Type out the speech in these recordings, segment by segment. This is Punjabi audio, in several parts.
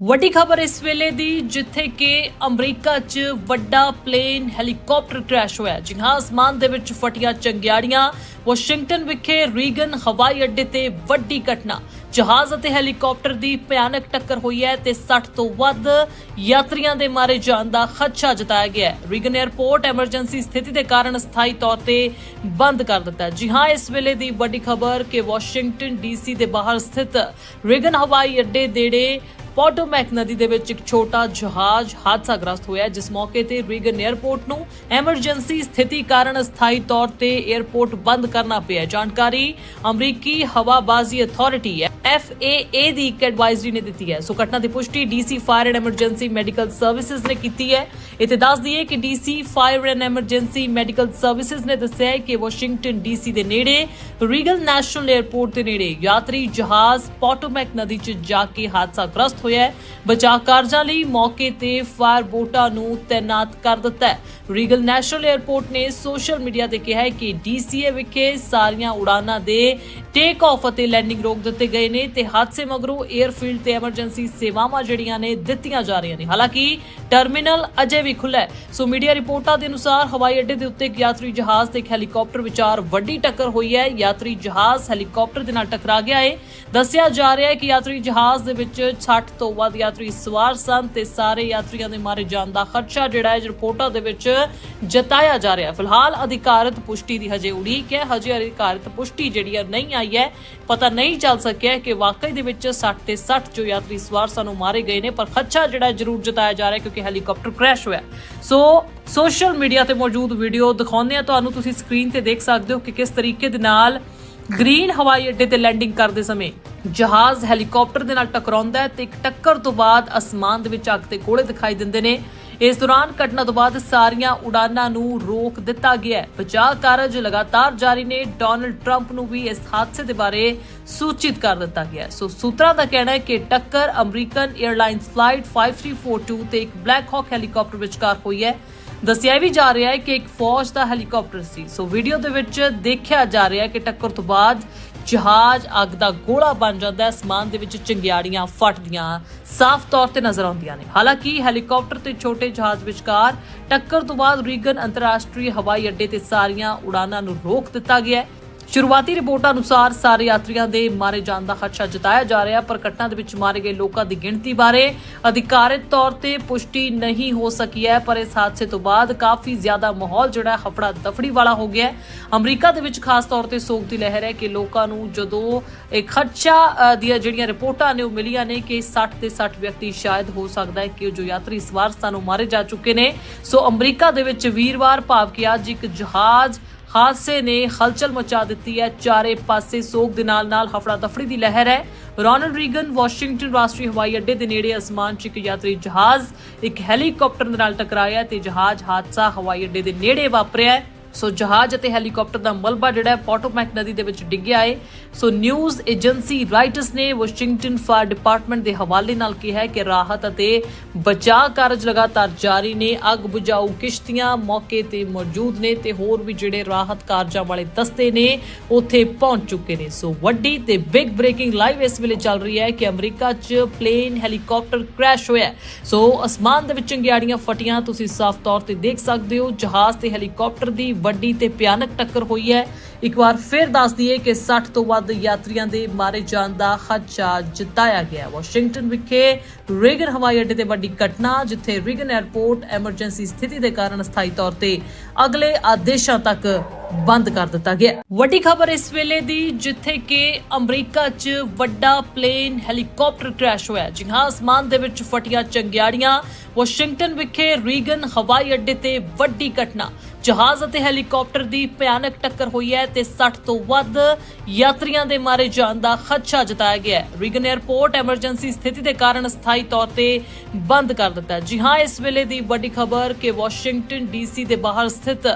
ਵੱਡੀ ਖਬਰ ਇਸ ਵੇਲੇ ਦੀ, ਜਿੱਥੇ ਕਿ ਅਮਰੀਕਾ 'ਚ ਵੱਡਾ ਪਲੇਨ ਹੈਲੀਕਾਪਟਰ ਕ੍ਰੈਸ਼ ਹੋਇਆ। ਜੀ ਹਾਂ ਅਸਮਾਨ ਦੇ ਵਿੱਚ ਫਟੀਆਂ ਚੰਗਿਆੜੀਆਂ, ਵਾਸ਼ਿੰਗਟਨ ਵਿਖੇ ਰੀਗਨ ਹਵਾਈ ਅੱਡੇ ਤੇ ਵੱਡੀ ਘਟਨਾ। ਜਹਾਜ਼ ਅਤੇ ਹੈਲੀਕਾਪਟਰ ਦੀ ਭਿਆਨਕ ਟੱਕਰ ਹੋਈ ਹੈ ਤੇ 60 ਤੋਂ ਵੱਧ ਯਾਤਰੀਆਂ ਦੇ ਮਾਰੇ ਜਾਣ ਦਾ ਖਦਸ਼ਾ ਜਤਾਇਆ ਗਿਆ ਹੈ। ਰੀਗਨ 에ਅਰਪੋਰਟ ਐਮਰਜੈਂਸੀ ਸਥਿਤੀ ਦੇ ਕਾਰਨ ਸਥਾਈ ਤੌਰ ਤੇ ਬੰਦ ਕਰ ਦਿੱਤਾ ਜੀ ਹਾਂ, ਇਸ ਵੇਲੇ ਦੀ ਵੱਡੀ ਖਬਰ ਕਿ ਵਾਸ਼ਿੰਗਟਨ ਡੀਸੀ ਦੇ ਬਾਹਰ ਸਥਿਤ ਰੀਗਨ ਹਵਾਈ ਅੱਡੇ ਦੇੜੇ ਪੋਟੋਮੈਕ ਨਦੀ ਦੇ ਵਿੱਚ ਇੱਕ ਛੋਟਾ ਜਹਾਜ਼ ਹਾਦਸਾ ਗ੍ਰਸਤ ਹੋਇਆ ਜਿਸ ਮੌਕੇ ਤੇ ਰੀਗਨ 에ਅਰਪੋਰਟ ਨੂੰ ਐਮਰਜੈਂਸੀ ਸਥਿਤੀ ਕਾਰਨ ਸਥਾਈ ਤੌਰ ਤੇ 에ਅਰਪੋਰਟ ਬੰਦ ਕਰਨਾ ਪਿਆ ਜਾਣਕਾਰੀ ਅਮਰੀਕੀ ਹਵਾਬਾਜ਼ੀ ਅਥਾਰਟੀ FAA ਦੀ ਇੱਕ ਐਡਵਾਈਜ਼ਰੀ ਨੇ ਦਿੱਤੀ ਹੈ। ਸੋ ਘਟਨਾ ਦੀ ਪੁਸ਼ਟੀ DC fire and emergency medical services ਨੇ ਕੀਤੀ ਹੈ। ਇਥੇ ਦੱਸ ਦਈਏ ਕਿ DC fire and emergency medical services ਨੇ ਦੱਸਿਆ ਕਿ ਵਾਸ਼ਿੰਗਟਨ DC ਦੇ ਨੇੜੇ ਰੀਗਲ ਨੈਸ਼ਨਲ 에ਅਰਪੋਰਟ ਦੇ ਨੇੜੇ ਯਾਤਰੀ ਜਹਾਜ਼ ਪੋਟੋਮੈਕ ਨਦੀ 'ਚ ਜਾ ਕੇ ਹਾਦਸਾ ਗ੍ਰਸਤ ਹੋਇਆ ਹੈ। ਬਚਾਅ ਕਾਰਜਾਂ ਲਈ ਮੌਕੇ ਤੇ ਫਾਇਰ ਬੋਟਾਂ ਨੂੰ ਤਾਇਨਾਤ ਕਰ ਦਿੱਤਾ ਹੈ। ਰੀਗਲ ਨੈਸ਼ਨਲ 에ਅਰਪੋਰਟ ਨੇ ਸੋਸ਼ਲ ਮੀਡੀਆ ਤੇ ਕਿਹਾ ਹੈ ਕਿ ਡੀਸੀਏ ਵਿਖੇ ਸਾਰੀਆਂ ਉਡਾਨਾਂ ਦੇ ਟੇਕ ਆਫ ਅਤੇ ਲੈਂਡਿੰਗ ਰੋਕ ਦਿੱਤੇ ਗਏ ਨੇ ਤੇ ਹਾਦਸੇ ਮਗਰੋਂ 에ਅਰਫੀਲਡ ਤੇ ਐਮਰਜੈਂਸੀ ਸੇਵਾਵਾਂ ਜਿਹੜੀਆਂ ਨੇ ਦਿੱਤੀਆਂ ਜਾ ਰਹੀਆਂ ਨੇ। ਹਾਲਾਂਕਿ ਟਰਮੀਨਲ ਅਜੇ ਵੀ ਖੁੱਲ੍ਹਾ ਹੈ। ਸੋ ਮੀਡੀਆ ਰਿਪੋਰਟਾਂ ਦੇ ਅਨੁਸਾਰ ਹਵਾਈ ਅੱਡੇ ਦੇ ਉੱਤੇ ਇੱਕ ਯਾਤਰੀ ਜਹਾਜ਼ ਤੇ ਇੱਕ ਹੈਲੀਕਾਪਟਰ ਵਿਚਾਰ ਵੱਡੀ ਟੱਕਰ ਹੋਈ ਹੈ। ਯਾਤਰੀ ਜਹਾਜ਼ ਹੈਲੀਕਾਪਟਰ ਦੇ ਨਾਲ ਟਕਰਾ ਗਿਆ ਹੈ। ਦੱਸਿਆ ਜਾ ਰਿਹਾ ਹੈ ਕਿ ਯਾਤਰੀ ਜਹਾਜ਼ ਦੇ ਵਿੱਚ 60 ਤੋਂ ਵੱਧ ਯਾਤਰੀ ਸਵਾਰ ਸਨ ਤੇ ਸਾਰੇ ਯਾਤਰੀਆਂ ਦੇ ਮਾਰੇ ਜਾਣ ਦਾ ਖਰਚਾ ਜਿਹੜਾ ਹੈ, ਰਿਪੋਰਟਾਂ ਦੇ ਵਿੱਚ ਜਤਾਇਆ ਜਾ ਰਿਹਾ ਹੈ। ਫਿਲਹਾਲ ਅਧਿਕਾਰਤ ਪੁਸ਼ਟੀ ਦੀ ਹਜੇ ਉਡੀਕ ਹੈ। ਹਜੇ ਅਧਿਕਾਰਤ ਪੁਸ਼ਟੀ ਜਿਹੜੀ ਹੈ, ਨਹੀਂ ਆਈ ਹੈ। ਪਤਾ ਨਹੀਂ ਚੱਲ ਸਕਿਆ ਕਿ ਵਾਕਈ ਦੇ ਵਿੱਚ 60 ਤੇ 60 ਜੋ ਯਾਤਰੀ ਸਵਾਰ ਸਨ ਮਾਰੇ ਗਏ ਨੇ, ਪਰ ਖਦਸ਼ਾ ਜਿਹੜਾ ਜ਼ਰੂਰ ਜਤਾਇਆ ਜਾ ਰਿਹਾ ਕਿਉਂਕਿ ਹੈਲੀਕਾਪਟਰ ਕ੍ਰੈਸ਼ ਹੋਇਆ। ਸੋ ਸੋਸ਼ਲ ਮੀਡੀਆ ਤੇ ਮੌਜੂਦ ਵੀਡੀਓ ਦਿਖਾਉਂਦੇ ਆ ਤੁਹਾਨੂੰ ਤੁਸੀਂ ਸਕਰੀਨ ਤੇ ਦੇਖ ਸਕਦੇ ਹੋ ਕਿ ਕਿਸ ਤਰੀਕੇ ਦੇ ਨਾਲ ਗ੍ਰੀਨ ਹਵਾਈ ਅੱਡੇ ਤੇ ਲੈਂਡਿੰਗ ਕਰਦੇ ਸਮੇਂ ਜਹਾਜ਼ ਹੈਲੀਕਾਪਟਰ ਦੇ ਨਾਲ ਟਕਰਾਉਂਦਾ ਹੈ ਤੇ ਇੱਕ ਟੱਕਰ ਤੋਂ ਬਾਅਦ ਅਸਮਾਨ ਦੇ ਵਿੱਚ ਅੱਗ ਤੇ ਗੋਲੇ ਦਿਖਾਈ ਦਿੰਦੇ ਨੇ। ਇਸ ਦੌਰਾਨ ਘਟਨਾ ਤੋਂ ਬਾਅਦ ਸਾਰੀਆਂ ਉਡਾਨਾਂ ਨੂੰ ਰੋਕ ਦਿੱਤਾ ਗਿਆ ਹੈ। ਬਚਾਅ ਕਾਰਜ ਲਗਾਤਾਰ ਜਾਰੀ ਨੇ। ਡੋਨਲਡ ਟਰੰਪ ਨੂੰ ਵੀ ਇਸ ਹਾਦਸੇ ਦੇ ਬਾਰੇ ਸੂਚਿਤ ਕਰ ਦਿੱਤਾ ਗਿਆ ਸੋ ਸੂਤਰਾਂ ਦਾ ਕਹਿਣਾ ਹੈ ਕਿ ਟੱਕਰ ਅਮਰੀਕਨ 에ਅਰਲਾਈਨਸ ਫਲਾਈਟ 5342 ਤੇ ਇੱਕ ਬਲੈਕ ਹਾਕ ਹੈਲੀਕਾਪਟਰ ਵਿਚਕਾਰ ਹੋਈ ਹੈ। ਦੱਸਿਆ ਵੀ ਜਾ ਰਿਹਾ ਹੈ ਕਿ ਇੱਕ ਫੌਜ ਦਾ ਹੈਲੀਕਾਪਟਰ ਸੀ। ਸੋ ਵੀਡੀਓ ਦੇ ਵਿੱਚ ਦੇਖਿਆ ਜਾ ਰਿਹਾ ਹੈ ਕਿ ਟੱਕਰ ਤੋਂ ਬਾਅਦ ਜਹਾਜ਼ ਅੱਗ ਦਾ ਗੋਲਾ ਬਣ ਜਾਂਦਾ ਹੈ। ਸਮਾਨ ਦੇ ਵਿੱਚ ਚੰਗਿਆੜੀਆਂ ਫਟਦੀਆਂ, ਸਾਫ਼ ਤੌਰ ਤੇ ਨਜ਼ਰ ਆਉਂਦੀਆਂ ਨੇ। ਹਾਲਾਂਕਿ ਹੈਲੀਕਾਪਟਰ ਤੇ ਛੋਟੇ ਜਹਾਜ਼ ਵਿਚਕਾਰ ਟੱਕਰ ਤੋਂ ਬਾਅਦ ਰੀਗਨ ਅੰਤਰਰਾਸ਼ਟਰੀ ਹਵਾਈ ਅੱਡੇ ਤੇ ਸਾਰੀਆਂ ਉਡਾਨਾਂ ਨੂੰ ਰੋਕ ਦਿੱਤਾ ਗਿਆ ਹੈ। ਸ਼ੁਰੂਆਤੀ ਰਿਪੋਰਟਾਂ ਅਨੁਸਾਰ ਸਾਰੇ ਯਾਤਰੀਆਂ ਦੇ ਮਾਰੇ ਜਾਣ ਦਾ ਖਦਸ਼ਾ ਜਤਾਇਆ ਜਾ ਰਿਹਾ, ਪਰ ਘਟਨਾ ਦੇ ਵਿੱਚ ਮਾਰੇ ਗਏ ਲੋਕਾਂ ਦੀ ਗਿਣਤੀ ਬਾਰੇ ਅਧਿਕਾਰਿਤ ਤੌਰ ਤੇ ਪੁਸ਼ਟੀ ਨਹੀਂ ਹੋ ਸਕੀ ਹੈ, ਪਰ ਇਸ ਹਾਦਸੇ ਤੋਂ ਬਾਅਦ ਕਾਫੀ ਜ਼ਿਆਦਾ ਮਾਹੌਲ ਜਿਹੜਾ ਹਫੜਾ ਦਫੜੀ ਵਾਲਾ ਹੋ ਗਿਆ ਹੈ। ਅਮਰੀਕਾ ਦੇ ਵਿੱਚ ਖਾਸ ਤੌਰ ਤੇ ਸੋਗ ਦੀ ਲਹਿਰ ਹੈ ਕਿ ਲੋਕਾਂ ਨੂੰ ਜਦੋਂ ਇਹ ਖਦਸ਼ਾ ਦੀਆਂ ਜਿਹੜੀਆਂ ਰਿਪੋਰਟਾਂ ਨੇ ਉਹ ਮਿਲੀਆਂ ਨੇ ਕਿ 60 ਤੇ 60 ਵਿਅਕਤੀ ਸ਼ਾਇਦ ਹੋ ਸਕਦਾ ਹੈ ਕਿ ਜੋ ਯਾਤਰੀ ਸਵਾਰ ਸਨ ਉਹ ਮਾਰੇ ਜਾ ਚੁੱਕੇ ਨੇ। ਸੋ ਅਮਰੀਕਾ ਦੇ ਵਿੱਚ ਵੀਰਵਾਰ ਭਾਵ ਕਿ ਅੱਜ ਇੱਕ ਜਹਾਜ਼ ਹਾਦਸੇ ਨੇ ਹਲਚਲ ਮਚਾ ਦਿੱਤੀ ਹੈ। ਚਾਰੇ ਪਾਸੇ ਸੋਗ ਦੇ ਨਾਲ ਨਾਲ ਹਫੜਾ ਦਫੜੀ ਦੀ ਲਹਿਰ ਹੈ। ਰੋਨਲਡ ਰੀਗਨ ਵਾਸ਼ਿੰਗਟਨ ਰਾਸ਼ਟਰੀ ਹਵਾਈ ਅੱਡੇ ਦੇ ਨੇੜੇ ਅਸਮਾਨ 'ਚ ਇੱਕ ਯਾਤਰੀ ਜਹਾਜ਼ ਇੱਕ ਹੈਲੀਕਾਪਟਰ ਦੇ ਨਾਲ ਟਕਰਾਇਆ ਤੇ ਜਹਾਜ਼ ਹਾਦਸਾ ਹਵਾਈ ਅੱਡੇ ਦੇ ਨੇੜੇ ਵਾਪਰਿਆ ਹੈ। ਸੋ ਜਹਾਜ਼ ਅਤੇ ਹੈਲੀਕਾਪਟਰ ਦਾ ਮਲਬਾ ਜਿਹੜਾ ਹੈ ਪੋਟੋਮੈਕ ਨਦੀ ਦੇ ਵਿੱਚ ਡਿੱਗਿਆ ਹੈ ਸੋ ਨਿਊਜ਼ ਏਜੰਸੀ ਰਾਈਟਰਸ ਨੇ ਵਾਸ਼ਿੰਗਟਨ ਫਾਇਰ ਡਿਪਾਰਟਮੈਂਟ ਦੇ ਹਵਾਲੇ ਨਾਲ ਕਿਹਾ ਹੈ ਕਿ ਰਾਹਤ ਅਤੇ ਬਚਾਅ ਕਾਰਜ ਲਗਾਤਾਰ ਜਾਰੀ ਨੇ, ਅੱਗ ਬੁਝਾਊ ਕਿਸ਼ਤੀਆਂ ਮੌਕੇ ਤੇ ਮੌਜੂਦ ਨੇ ਤੇ ਹੋਰ ਵੀ ਜਿਹੜੇ ਰਾਹਤ ਕਾਰਜਾਂ ਵਾਲੇ ਦਸਤੇ ਨੇ, ਉੱਥੇ ਪਹੁੰਚ ਚੁੱਕੇ ਨੇ। ਸੋ ਵੱਡੀ ਤੇ ਬਿਗ ਬ੍ਰੇਕਿੰਗ ਲਾਈਵ ਇਸ ਵੇਲੇ ਚੱਲ ਰਹੀ ਹੈ ਕਿ ਅਮਰੀਕਾ 'ਚ ਪਲੇਨ ਹੈਲੀਕਾਪਟਰ ਕ੍ਰੈਸ਼ ਹੋਇਆ ਸੋ ਅਸਮਾਨ ਦੇ ਵਿੱਚ ਚੰਗਿਆੜੀਆਂ ਫਟੀਆਂ, ਤੁਸੀਂ ਸਾਫ਼ ਤੌਰ ਤੇ ਦੇਖ ਸਕਦੇ ਹੋ, ਜਹਾਜ਼ ਤੇ ਹੈਲੀਕਾਪਟਰ ਦੀ ਵੱਡੀ ਤੇ ਭਿਆਨਕ ਟੱਕਰ ਹੋਈ ਹੈ। ਇੱਕ ਵਾਰ ਫਿਰ ਦੱਸ ਦਈਏ ਕਿ 60 ਤੋਂ ਵੱਧ ਯਾਤਰੀਆਂ ਦੇ ਮਾਰੇ ਜਾਣ ਦਾ ਖਦਸ਼ਾ ਜਤਾਇਆ ਗਿਆ ਵਾਸ਼ਿੰਗਟਨ ਵਿਖੇ ਰੀਗਨ ਹਵਾਈ ਅੱਡੇ ਤੇ ਵੱਡੀ ਘਟਨਾ, ਜਿੱਥੇ ਰੀਗਨ 에ਅਰਪੋਰਟ ਐਮਰਜੈਂਸੀ ਸਥਿਤੀ ਦੇ ਕਾਰਨ ਸਥਾਈ ਤੌਰ ਤੇ ਅਗਲੇ ਆਦੇਸ਼ਾਂ ਤੱਕ ਬੰਦ ਕਰ ਦਿੱਤਾ ਗਿਆ ਵੱਡੀ ਖਬਰ ਇਸ ਵੇਲੇ ਦੀ, ਜਿੱਥੇ ਕਿ ਅਮਰੀਕਾ 'ਚ ਵੱਡਾ ਪਲੇਨ ਹੈਲੀਕਾਪਟਰ ਕ੍ਰੈਸ਼ ਹੋਇਆ ਜੀ ਹਾਂ ਅਸਮਾਨ ਦੇ ਵਿੱਚ ਫਟੀਆਂ ਚੰਗਿਆੜੀਆਂ, ਵਾਸ਼ਿੰਗਟਨ ਵਿਖੇ ਰੀਗਨ ਹਵਾਈ ਅੱਡੇ ਤੇ ਵੱਡੀ ਘਟਨਾ। ਜਹਾਜ਼ ਅਤੇ ਹੈਲੀਕਾਪਟਰ ਦੀ ਭਿਆਨਕ ਟੱਕਰ ਹੋਈ ਹੈ ਤੇ 60 ਤੋਂ ਵੱਧ ਯਾਤਰੀਆਂ ਦੇ ਮਾਰੇ ਜਾਣ ਦਾ ਖਦਸ਼ਾ ਜਤਾਇਆ ਗਿਆ ਹੈ। ਰੀਗਨ 에ਅਰਪੋਰਟ ਐਮਰਜੈਂਸੀ ਸਥਿਤੀ ਦੇ ਕਾਰਨ ਸਥਾਈ ਤੌਰ ਤੇ ਬੰਦ ਕਰ ਦਿੱਤਾ ਹੈ। ਜੀ ਹਾਂ, ਇਸ ਵੇਲੇ ਦੀ ਵੱਡੀ ਖਬਰ ਕਿ ਵਾਸ਼ਿੰਗਟਨ ਡੀਸੀ ਦੇ ਬਾਹਰ ਸਥਿਤ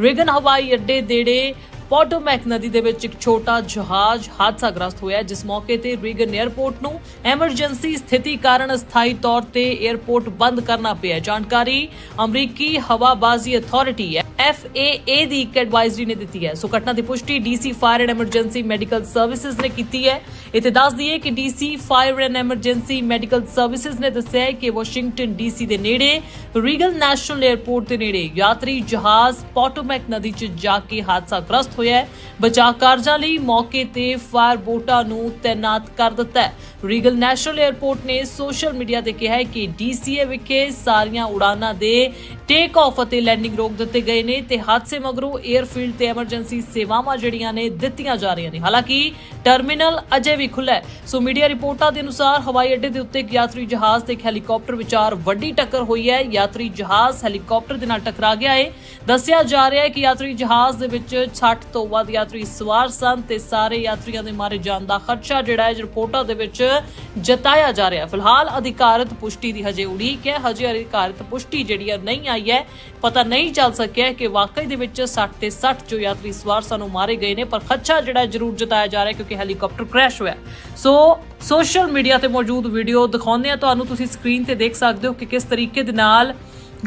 ਰੀਗਨ ਹਵਾਈ ਅੱਡੇ ਦੇੜੇ ਪੋਟੋਮੈਕ ਨਦੀ ਦੇ ਵਿੱਚ ਇੱਕ ਛੋਟਾ ਜਹਾਜ਼ ਹਾਦਸਾ ਗ੍ਰਸਤ ਹੋਇਆ ਜਿਸ ਮੌਕੇ ਤੇ ਰੀਗਨ 에ਅਰਪੋਰਟ ਨੂੰ ਐਮਰਜੈਂਸੀ ਸਥਿਤੀ ਕਾਰਨ ਸਥਾਈ ਤੌਰ ਤੇ 에ਅਰਪੋਰਟ ਬੰਦ ਕਰਨਾ ਪਿਆ ਜਾਣਕਾਰੀ ਅਮਰੀਕੀ ਹਵਾਬਾਜ਼ੀ ਅਥਾਰਟੀ FAA ਦੀ ਇੱਕ ਐਡਵਾਈਜ਼ਰੀ ਨੇ ਦਿੱਤੀ ਹੈ। ਸੋ ਘਟਨਾ ਦੀ ਪੁਸ਼ਟੀ DC fire and emergency medical services ਨੇ ਕੀਤੀ ਹੈ। ਇਥੇ ਦੱਸ ਦਈਏ ਕਿ DC fire and emergency medical services ਨੇ ਦੱਸਿਆ ਕਿ ਵਾਸ਼ਿੰਗਟਨ DC ਦੇ ਨੇੜੇ ਰੀਗਲ ਨੈਸ਼ਨਲ 에ਅਰਪੋਰਟ ਦੇ ਨੇੜੇ ਯਾਤਰੀ ਜਹਾਜ਼ ਪੋਟੋਮੈਕ ਨਦੀ 'ਚ ਜਾ ਕੇ ਹਾਦਸਾ ਗ੍ਰਸਤ ਹੋਇਆ ਹੈ। ਬਚਾਅ ਕਾਰਜਾਂ ਲਈ ਮੌਕੇ ਤੇ ਫਾਇਰ ਬੋਟਾਂ ਨੂੰ ਤਾਇਨਾਤ ਕਰ ਦਿੱਤਾ ਹੈ। ਰੀਗਲ ਨੈਸ਼ਨਲ 에ਅਰਪੋਰਟ ਨੇ ਸੋਸ਼ਲ ਮੀਡੀਆ ਤੇ ਕਿਹਾ ਹੈ ਕਿ DCA ਵਿਖੇ ਸਾਰੀਆਂ ਉਡਾਨਾਂ ਦੇ ਟੇਕ ਆਫ ਅਤੇ ਲੈਂਡਿੰਗ ਰੋਕ ਦਿੱਤੇ ਗਏ ਨੇ ਤੇ ਹਾਦਸੇ ਮਗਰੋਂ 에ਅਰਫੀਲਡ ਤੇ ਐਮਰਜੈਂਸੀ ਸੇਵਾਵਾਂ ਜਿਹੜੀਆਂ ਨੇ ਦਿੱਤੀਆਂ ਜਾ ਰਹੀਆਂ ਨੇ। ਹਾਲਾਂਕਿ ਟਰਮੀਨਲ ਅਜੇ ਵੀ ਖੁੱਲ੍ਹਾ ਹੈ। ਸੋ ਮੀਡੀਆ ਰਿਪੋਰਟਾਂ ਦੇ ਅਨੁਸਾਰ ਹਵਾਈ ਅੱਡੇ ਦੇ ਉੱਤੇ ਇੱਕ ਯਾਤਰੀ ਜਹਾਜ਼ ਤੇ ਇੱਕ ਹੈਲੀਕਾਪਟਰ ਵਿਚਾਰ ਵੱਡੀ ਟੱਕਰ ਹੋਈ ਹੈ। ਯਾਤਰੀ ਜਹਾਜ਼ ਹੈਲੀਕਾਪਟਰ ਦੇ ਨਾਲ ਟਕਰਾ ਗਿਆ ਹੈ। ਦੱਸਿਆ ਜਾ ਰਿਹਾ ਹੈ ਕਿ ਯਾਤਰੀ ਜਹਾਜ਼ ਦੇ ਵਿੱਚ 60 ਤੋਂ ਵੱਧ ਯਾਤਰੀ ਸਵਾਰ ਸਨ ਤੇ ਸਾਰੇ ਯਾਤਰੀਆਂ ਦੇ ਮਾਰੇ ਜਾਣ ਦਾ ਖਰਚਾ ਜਿਹੜਾ ਹੈ ਰਿਪੋਰਟਾਂ ਦੇ ਵਿੱਚ ਜਤਾਇਆ ਜਾ ਰਿਹਾ ਹੈ। ਫਿਲਹਾਲ ਅਧਿਕਾਰਤ ਪੁਸ਼ਟੀ ਦੀ ਹਜੇ ਉਡੀਕ ਹੈ। ਹਜੇ ਅਧਿਕਾਰਤ ਪੁਸ਼ਟੀ ਜਿਹੜੀ ਹੈ, ਨਹੀਂ ਆਈ ਹੈ। ਪਤਾ ਨਹੀਂ ਚੱਲ ਸਕਿਆ ਕਿ ਵਾਕਈ ਦੇ ਵਿੱਚ 60 ਤੇ 60 ਜੋ ਯਾਤਰੀ ਸਵਾਰ ਸਨ ਮਾਰੇ ਗਏ ਨੇ, ਪਰ ਖਰਚਾ ਜਿਹੜਾ ਹੈ ਜ਼ਰੂਰ ਜਤਾਇਆ ਜਾ ਰਿਹਾ ਕਿਉਂਕਿ ਹੈਲੀਕਾਪਟਰ ਕ੍ਰੈਸ਼ ਹੋਇਆ ਸੋ ਸੋਸ਼ਲ ਮੀਡੀਆ ਤੇ ਮੌਜੂਦ ਵੀਡੀਓ ਦਿਖਾਉਂਦੇ ਆ ਤੁਹਾਨੂੰ ਤੁਸੀਂ ਸਕਰੀਨ ਤੇ ਦੇਖ ਸਕਦੇ ਹੋ ਕਿ ਕਿਸ ਤਰੀਕੇ ਦੇ ਨਾਲ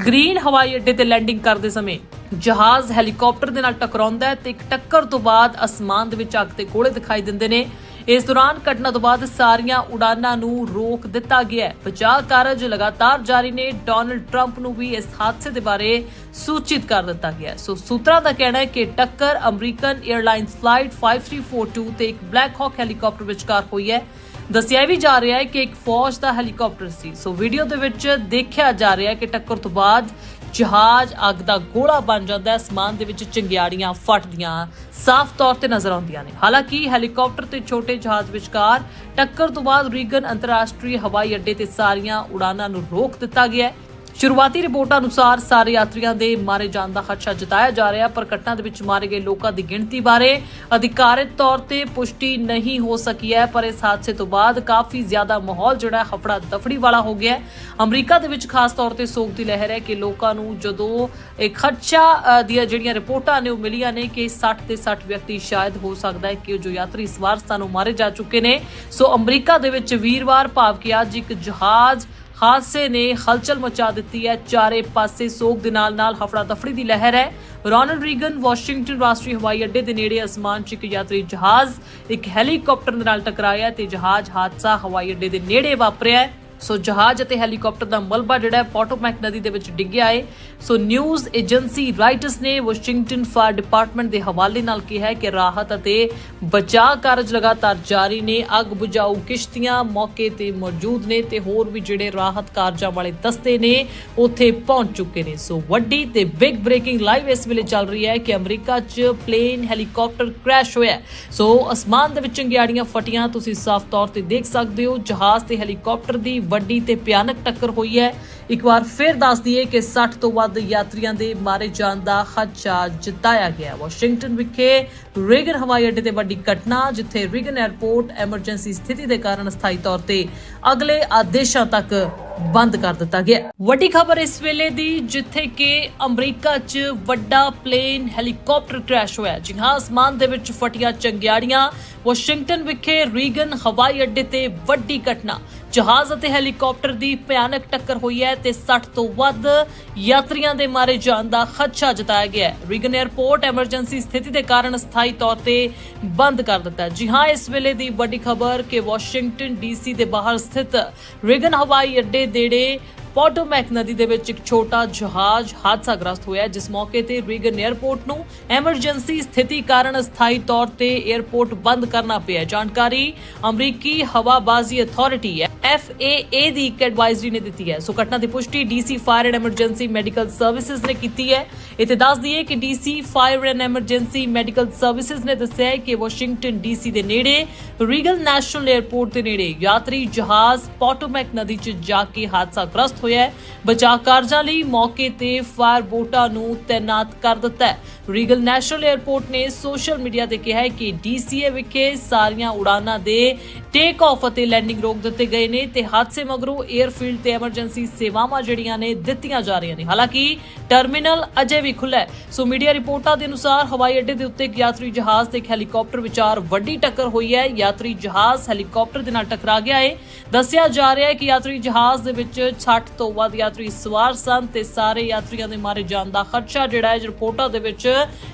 ਗ੍ਰੀਨ ਹਵਾਈ ਅੱਡੇ ਤੇ ਲੈਂਡਿੰਗ ਕਰਦੇ ਸਮੇਂ ਜਹਾਜ਼ ਹੈਲੀਕਾਪਟਰ ਦੇ ਨਾਲ ਟਕਰਾਉਂਦਾ ਹੈ ਤੇ ਇੱਕ ਟੱਕਰ ਤੋਂ ਬਾਅਦ ਅਸਮਾਨ ਦੇ ਵਿੱਚ ਅੱਗ ਤੇ ਗੋਲੇ ਦਿਖਾਈ ਦਿੰਦੇ ਨੇ। ਇਸ ਦੌਰਾਨ ਘਟਨਾ ਤੋਂ ਬਾਅਦ ਸਾਰੀਆਂ ਉਡਾਨਾਂ ਨੂੰ ਰੋਕ ਦਿੱਤਾ ਗਿਆ ਹੈ। ਬਚਾਅ ਕਾਰਜ ਲਗਾਤਾਰ ਜਾਰੀ ਨੇ। ਡੋਨਲਡ ਟਰੰਪ ਨੂੰ ਵੀ ਇਸ ਹਾਦਸੇ ਦੇ ਬਾਰੇ ਸੂਚਿਤ ਕਰ ਦਿੱਤਾ ਗਿਆ ਸੋ ਸੂਤਰਾਂ ਦਾ ਕਹਿਣਾ ਹੈ ਕਿ ਟੱਕਰ ਅਮਰੀਕਨ 에ਅਰਲਾਈਨਸ ਫਲਾਈਟ 5342 ਤੇ ਇੱਕ ਬਲੈਕ ਹਾਕ ਹੈਲੀਕਾਪਟਰ ਵਿਚਕਾਰ ਹੋਈ ਹੈ। ਦੱਸਿਆ ਵੀ ਜਾ ਰਿਹਾ ਹੈ ਕਿ ਇੱਕ ਫੌਜ ਦਾ ਹੈਲੀਕਾਪਟਰ ਸੀ। ਸੋ ਵੀਡੀਓ ਦੇ ਵਿੱਚ ਦੇਖਿਆ ਜਾ ਰਿਹਾ ਹੈ ਕਿ ਟੱਕਰ ਤੋਂ ਬਾਅਦ ਜਹਾਜ਼ ਅੱਗ ਦਾ ਗੋਲਾ ਬਣ ਜਾਂਦਾ ਹੈ। ਸਮਾਨ ਦੇ ਵਿੱਚ ਚੰਗਿਆੜੀਆਂ ਫਟਦੀਆਂ, ਸਾਫ਼ ਤੌਰ ਤੇ ਨਜ਼ਰ ਆਉਂਦੀਆਂ ਨੇ। ਹਾਲਾਂਕਿ, ਹੈਲੀਕਾਪਟਰ ਤੇ ਛੋਟੇ ਜਹਾਜ਼ ਵਿਚਕਾਰ ਟੱਕਰ ਤੋਂ ਬਾਅਦ ਰੀਗਨ ਅੰਤਰਰਾਸ਼ਟਰੀ ਹਵਾਈ ਅੱਡੇ ਤੇ ਸਾਰੀਆਂ ਉਡਾਨਾਂ ਨੂੰ ਰੋਕ ਦਿੱਤਾ ਗਿਆ ਹੈ। ਸ਼ੁਰੂਆਤੀ ਰਿਪੋਰਟਾਂ ਅਨੁਸਾਰ ਸਾਰੇ ਯਾਤਰੀਆਂ ਦੇ ਮਾਰੇ ਜਾਣ ਦਾ ਖਦਸ਼ਾ ਜਤਾਇਆ ਜਾ ਰਿਹਾ, ਪਰ ਘਟਨਾ ਦੇ ਵਿੱਚ ਮਾਰੇ ਗਏ ਲੋਕਾਂ ਦੀ ਗਿਣਤੀ ਬਾਰੇ ਅਧਿਕਾਰਿਤ ਤੌਰ ਤੇ ਪੁਸ਼ਟੀ ਨਹੀਂ ਹੋ ਸਕੀ ਹੈ, ਪਰ ਇਸ ਹਾਦਸੇ ਤੋਂ ਬਾਅਦ ਕਾਫੀ ਜ਼ਿਆਦਾ ਮਾਹੌਲ ਜਿਹੜਾ ਹਫੜਾ ਦਫੜੀ ਵਾਲਾ ਹੋ ਗਿਆ ਹੈ। ਅਮਰੀਕਾ ਦੇ ਵਿੱਚ ਖਾਸ ਤੌਰ ਤੇ ਸੋਗ ਦੀ ਲਹਿਰ ਹੈ ਕਿ ਲੋਕਾਂ ਨੂੰ ਜਦੋਂ ਇਹ ਖਦਸ਼ਾ ਦੀਆਂ ਜਿਹੜੀਆਂ ਰਿਪੋਰਟਾਂ ਨੇ, ਉਹ ਮਿਲੀਆਂ ਨੇ ਕਿ 60 ਤੇ 60 ਵਿਅਕਤੀ ਸ਼ਾਇਦ ਹੋ ਸਕਦਾ ਹੈ ਕਿ ਜੋ ਯਾਤਰੀ ਸਵਾਰ ਸਨ ਉਹ ਮਾਰੇ ਜਾ ਚੁੱਕੇ ਨੇ। ਸੋ ਅਮਰੀਕਾ ਦੇ ਵਿੱਚ ਵੀਰਵਾਰ ਭਾਵ ਕਿ ਅੱਜ ਇੱਕ ਜਹਾਜ਼ ਹਾਦਸੇ ਨੇ ਹਲਚਲ ਮਚਾ ਦਿੱਤੀ ਹੈ। ਚਾਰੇ ਪਾਸੇ ਸੋਗ ਦੇ ਨਾਲ ਨਾਲ ਹਫੜਾ ਦਫੜੀ ਦੀ ਲਹਿਰ ਹੈ। ਰੋਨਲਡ ਰੀਗਨ ਵਾਸ਼ਿੰਗਟਨ ਰਾਸ਼ਟਰੀ ਹਵਾਈ ਅੱਡੇ ਦੇ ਨੇੜੇ ਅਸਮਾਨ 'ਚ ਇੱਕ ਯਾਤਰੀ ਜਹਾਜ਼, ਇੱਕ ਹੈਲੀਕਾਪਟਰ ਦੇ ਨਾਲ ਟਕਰਾਇਆ ਤੇ ਜਹਾਜ਼ ਹਾਦਸਾ ਹਵਾਈ ਅੱਡੇ ਦੇ ਨੇੜੇ ਵਾਪਰਿਆ ਹੈ। ਸੋ ਜਹਾਜ਼ ਅਤੇ ਹੈਲੀਕਾਪਟਰ ਦਾ ਮਲਬਾ ਜਿਹੜਾ ਹੈ ਪੋਟੋਮੈਕ ਨਦੀ ਦੇ ਵਿੱਚ ਡਿੱਗਿਆ ਹੈ ਸੋ ਨਿਊਜ਼ ਏਜੰਸੀ ਰਾਈਟਰਸ ਨੇ ਵਾਸ਼ਿੰਗਟਨ ਫਾਇਰ ਡਿਪਾਰਟਮੈਂਟ ਦੇ ਹਵਾਲੇ ਨਾਲ ਕਿਹਾ ਹੈ ਕਿ ਰਾਹਤ ਅਤੇ ਬਚਾਅ ਕਾਰਜ ਲਗਾਤਾਰ ਜਾਰੀ ਨੇ, ਅੱਗ ਬੁਝਾਊ ਕਿਸ਼ਤੀਆਂ ਮੌਕੇ ਤੇ ਮੌਜੂਦ ਨੇ ਤੇ ਹੋਰ ਵੀ ਜਿਹੜੇ ਰਾਹਤ ਕਾਰਜਾਂ ਵਾਲੇ ਦਸਤੇ ਨੇ, ਉੱਥੇ ਪਹੁੰਚ ਚੁੱਕੇ ਨੇ। ਸੋ ਵੱਡੀ ਤੇ ਬਿਗ ਬ੍ਰੇਕਿੰਗ ਲਾਈਵ ਇਸ ਵੇਲੇ ਚੱਲ ਰਹੀ ਹੈ ਕਿ ਅਮਰੀਕਾ 'ਚ ਪਲੇਨ ਹੈਲੀਕਾਪਟਰ ਕ੍ਰੈਸ਼ ਹੋਇਆ ਸੋ ਅਸਮਾਨ ਦੇ ਵਿੱਚ ਚੰਗਿਆੜੀਆਂ ਫਟੀਆਂ, ਤੁਸੀਂ ਸਾਫ਼ ਤੌਰ ਤੇ ਦੇਖ ਸਕਦੇ ਹੋ, ਜਹਾਜ਼ ਤੇ ਹੈਲੀਕਾਪਟਰ ਦੀ ਵੱਡੀ ਤੇ ਭਿਆਨਕ ਟੱਕਰ ਹੋਈ ਹੈ। ਇੱਕ ਵਾਰ ਫਿਰ ਦੱਸ ਦਈਏ ਕਿ 60 ਤੋਂ ਵੱਧ ਯਾਤਰੀਆਂ ਦੇ ਮਾਰੇ ਜਾਣ ਦਾ ਖਦਸ਼ਾ ਜਤਾਇਆ ਗਿਆ ਵਾਸ਼ਿੰਗਟਨ ਵਿਖੇ ਰੀਗਨ ਹਵਾਈ ਅੱਡੇ ਤੇ ਵੱਡੀ ਘਟਨਾ, ਜਿੱਥੇ ਰੀਗਨ 에ਅਰਪੋਰਟ ਐਮਰਜੈਂਸੀ ਸਥਿਤੀ ਦੇ ਕਾਰਨ ਸਥਾਈ ਤੌਰ ਤੇ ਅਗਲੇ ਆਦੇਸ਼ਾਂ ਤੱਕ ਬੰਦ ਕਰ ਦਿੱਤਾ ਗਿਆ ਵੱਡੀ ਖਬਰ ਇਸ ਵੇਲੇ ਦੀ, ਜਿੱਥੇ ਕਿ ਅਮਰੀਕਾ 'ਚ ਵੱਡਾ ਪਲੇਨ ਹੈਲੀਕਾਪਟਰ ਕ੍ਰੈਸ਼ ਹੋਇਆ ਜੀ ਹਾਂ, ਅਸਮਾਨ ਦੇ ਵਿੱਚ ਫਟੀਆਂ ਚੰਗਿਆੜੀਆਂ। ਵਾਸ਼ਿੰਗਟਨ ਵਿਖੇ ਰੀਗਨ ਹਵਾਈ ਅੱਡੇ ਤੇ ਵੱਡੀ ਘਟਨਾ। ਜਹਾਜ਼ ਅਤੇ ਹੈਲੀਕਾਪਟਰ ਦੀ ਭਿਆਨਕ ਟੱਕਰ ਹੋਈ ਹੈ ਤੇ 60 ਤੋਂ ਵੱਧ ਯਾਤਰੀਆਂ ਦੇ ਮਾਰੇ ਜਾਣ ਦਾ ਖਦਸ਼ਾ ਜਤਾਇਆ ਗਿਆ ਹੈ। ਰੀਗਨ 에ਅਰਪੋਰਟ ਐਮਰਜੈਂਸੀ ਸਥਿਤੀ ਦੇ ਕਾਰਨ ਸਥਾਈ ਤੌਰ ਤੇ ਬੰਦ ਕਰ ਦਿੱਤਾ ਜੀ ਹਾਂ, ਇਸ ਵੇਲੇ ਦੀ ਵੱਡੀ ਖਬਰ ਕਿ ਵਾਸ਼ਿੰਗਟਨ ਡੀਸੀ ਦੇ ਬਾਹਰ ਸਥਿਤ ਰੀਗਨ ਹਵਾਈ ਅੱਡੇ ਦੇੜੇ ਪੋਟੋਮੈਕ ਨਦੀ ਦੇ ਵਿੱਚ ਇੱਕ ਛੋਟਾ ਜਹਾਜ਼ ਹਾਦਸਾ ਗ੍ਰਸਤ ਹੋਇਆ ਜਿਸ ਮੌਕੇ ਤੇ ਰੀਗਨ 에ਅਰਪੋਰਟ ਨੂੰ ਐਮਰਜੈਂਸੀ ਸਥਿਤੀ ਕਾਰਨ ਸਥਾਈ ਤੌਰ ਤੇ 에ਅਰਪੋਰਟ ਬੰਦ ਕਰਨਾ ਪਿਆ ਜਾਣਕਾਰੀ ਅਮਰੀਕੀ ਹਵਾਬਾਜ਼ੀ ਅਥਾਰਟੀ FAA ਦੀ ਇੱਕ ਐਡਵਾਈਜ਼ਰੀ ਨੇ ਦਿੱਤੀ ਹੈ। ਸੋ ਘਟਨਾ ਦੀ ਪੁਸ਼ਟੀ DC fire and emergency medical services ਨੇ ਕੀਤੀ ਹੈ। ਇਥੇ ਦੱਸ ਦਈਏ ਕਿ DC fire and emergency medical services ਨੇ ਦੱਸਿਆ ਹੈ ਕਿ ਵਾਸ਼ਿੰਗਟਨ DC ਦੇ ਨੇੜੇ ਰੀਗਲ ਨੈਸ਼ਨਲ 에ਅਰਪੋਰਟ ਦੇ ਨੇੜੇ ਯਾਤਰੀ ਜਹਾਜ਼ ਪੋਟੋਮੈਕ ਨਦੀ 'ਚ ਜਾ ਕੇ ਹਾਦਸਾ ਗ੍ਰਸਤ ਹੋਇਆ ਹੈ। ਬਚਾਅ ਕਾਰਜਾਂ ਲਈ ਮੌਕੇ ਤੇ ਫਾਇਰ ਬੋਟਾਂ ਨੂੰ ਤਾਇਨਾਤ ਕਰ ਦਿੱਤਾ ਹੈ। ਰੀਗਲ ਨੈਸ਼ਨਲ 에ਅਰਪੋਰਟ ਨੇ ਸੋਸ਼ਲ ਮੀਡੀਆ ਤੇ ਕਿਹਾ ਹੈ ਕਿ DCA ਵਿਖੇ ਸਾਰੀਆਂ ਉਡਾਨਾਂ ਦੇ ਟੇਕ ਆਫ ਅਤੇ ਲੈਂਡਿੰਗ ਰੋਕ ਦਿੱਤੇ ਗਏ ਨੇ ਤੇ ਹਾਦਸੇ ਮਗਰੋਂ 에ਅਰਫੀਲਡ ਤੇ ਐਮਰਜੈਂਸੀ ਸੇਵਾਵਾਂ ਜਿਹੜੀਆਂ ਨੇ ਦਿੱਤੀਆਂ ਜਾ ਰਹੀਆਂ ਨੇ। ਹਾਲਾਂਕਿ ਟਰਮੀਨਲ ਅਜੇ ਵੀ ਖੁੱਲ੍ਹਾ ਹੈ। ਸੋ ਮੀਡੀਆ ਰਿਪੋਰਟਾਂ ਦੇ ਅਨੁਸਾਰ ਹਵਾਈ ਅੱਡੇ ਦੇ ਉੱਤੇ ਇੱਕ ਯਾਤਰੀ ਜਹਾਜ਼ ਤੇ ਇੱਕ ਹੈਲੀਕਾਪਟਰ ਵਿਚਾਰ ਵੱਡੀ ਟੱਕਰ ਹੋਈ ਹੈ। ਯਾਤਰੀ ਜਹਾਜ਼ ਹੈਲੀਕਾਪਟਰ ਦੇ ਨਾਲ ਟਕਰਾ ਗਿਆ ਹੈ। ਦੱਸਿਆ ਜਾ ਰਿਹਾ ਹੈ ਕਿ ਯਾਤਰੀ ਜਹਾਜ਼ ਦੇ ਵਿੱਚ 60 ਤੋਂ ਵੱਧ ਯਾਤਰੀ ਸਵਾਰ ਸਨ ਤੇ ਸਾਰੇ ਯਾਤਰੀਆਂ ਦੇ ਮਾਰੇ ਜਾਣ ਦਾ ਖਦਸ਼ਾ ਜਿਹੜਾ ਹੈ ਰਿਪੋਰਟਾਂ ਦੇ ਵਿੱਚ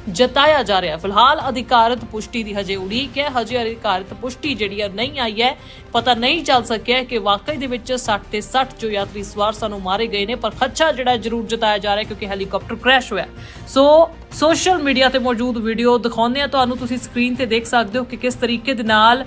ਜਤਾਇਆ ਜਾ ਰਿਹਾ ਫਿਲਹਾਲ ਅਧਿਕਾਰਤ ਪੁਸ਼ਟੀ ਦੀ ਹਜੇ ਉਡੀਕ ਹੈ। ਹਜੇ ਅਧਿਕਾਰਤ ਪੁਸ਼ਟੀ ਜਿਹੜੀ ਨਹੀਂ ਆਈ ਹੈ। ਪਤਾ ਨਹੀਂ ਚੱਲ ਸਕਿਆ ਕਿ ਵਾਕਈ ਦੇ ਵਿੱਚ 60 ਤੇ 60 ਜੋ ਯਾਤਰੀ ਸਵਾਰ ਸਨ ਉਹ ਮਾਰੇ ਗਏ ਨੇ, ਪਰ ਖਰਚਾ ਜਿਹੜਾ ਜ਼ਰੂਰ ਜਤਾਇਆ ਜਾ ਰਿਹਾ ਕਿਉਂਕਿ ਹੈਲੀਕਾਪਟਰ ਕ੍ਰੈਸ਼ ਹੋਇਆ ਸੋ ਸੋਸ਼ਲ ਮੀਡੀਆ ਤੇ ਮੌਜੂਦ ਵੀਡੀਓ ਦਿਖਾਉਂਦੇ ਆ ਤੁਹਾਨੂੰ ਤੁਸੀਂ ਸਕਰੀਨ ਤੇ ਦੇਖ ਸਕਦੇ ਹੋ ਕਿ ਕਿਸ ਤਰੀਕੇ ਦੇ ਨਾਲ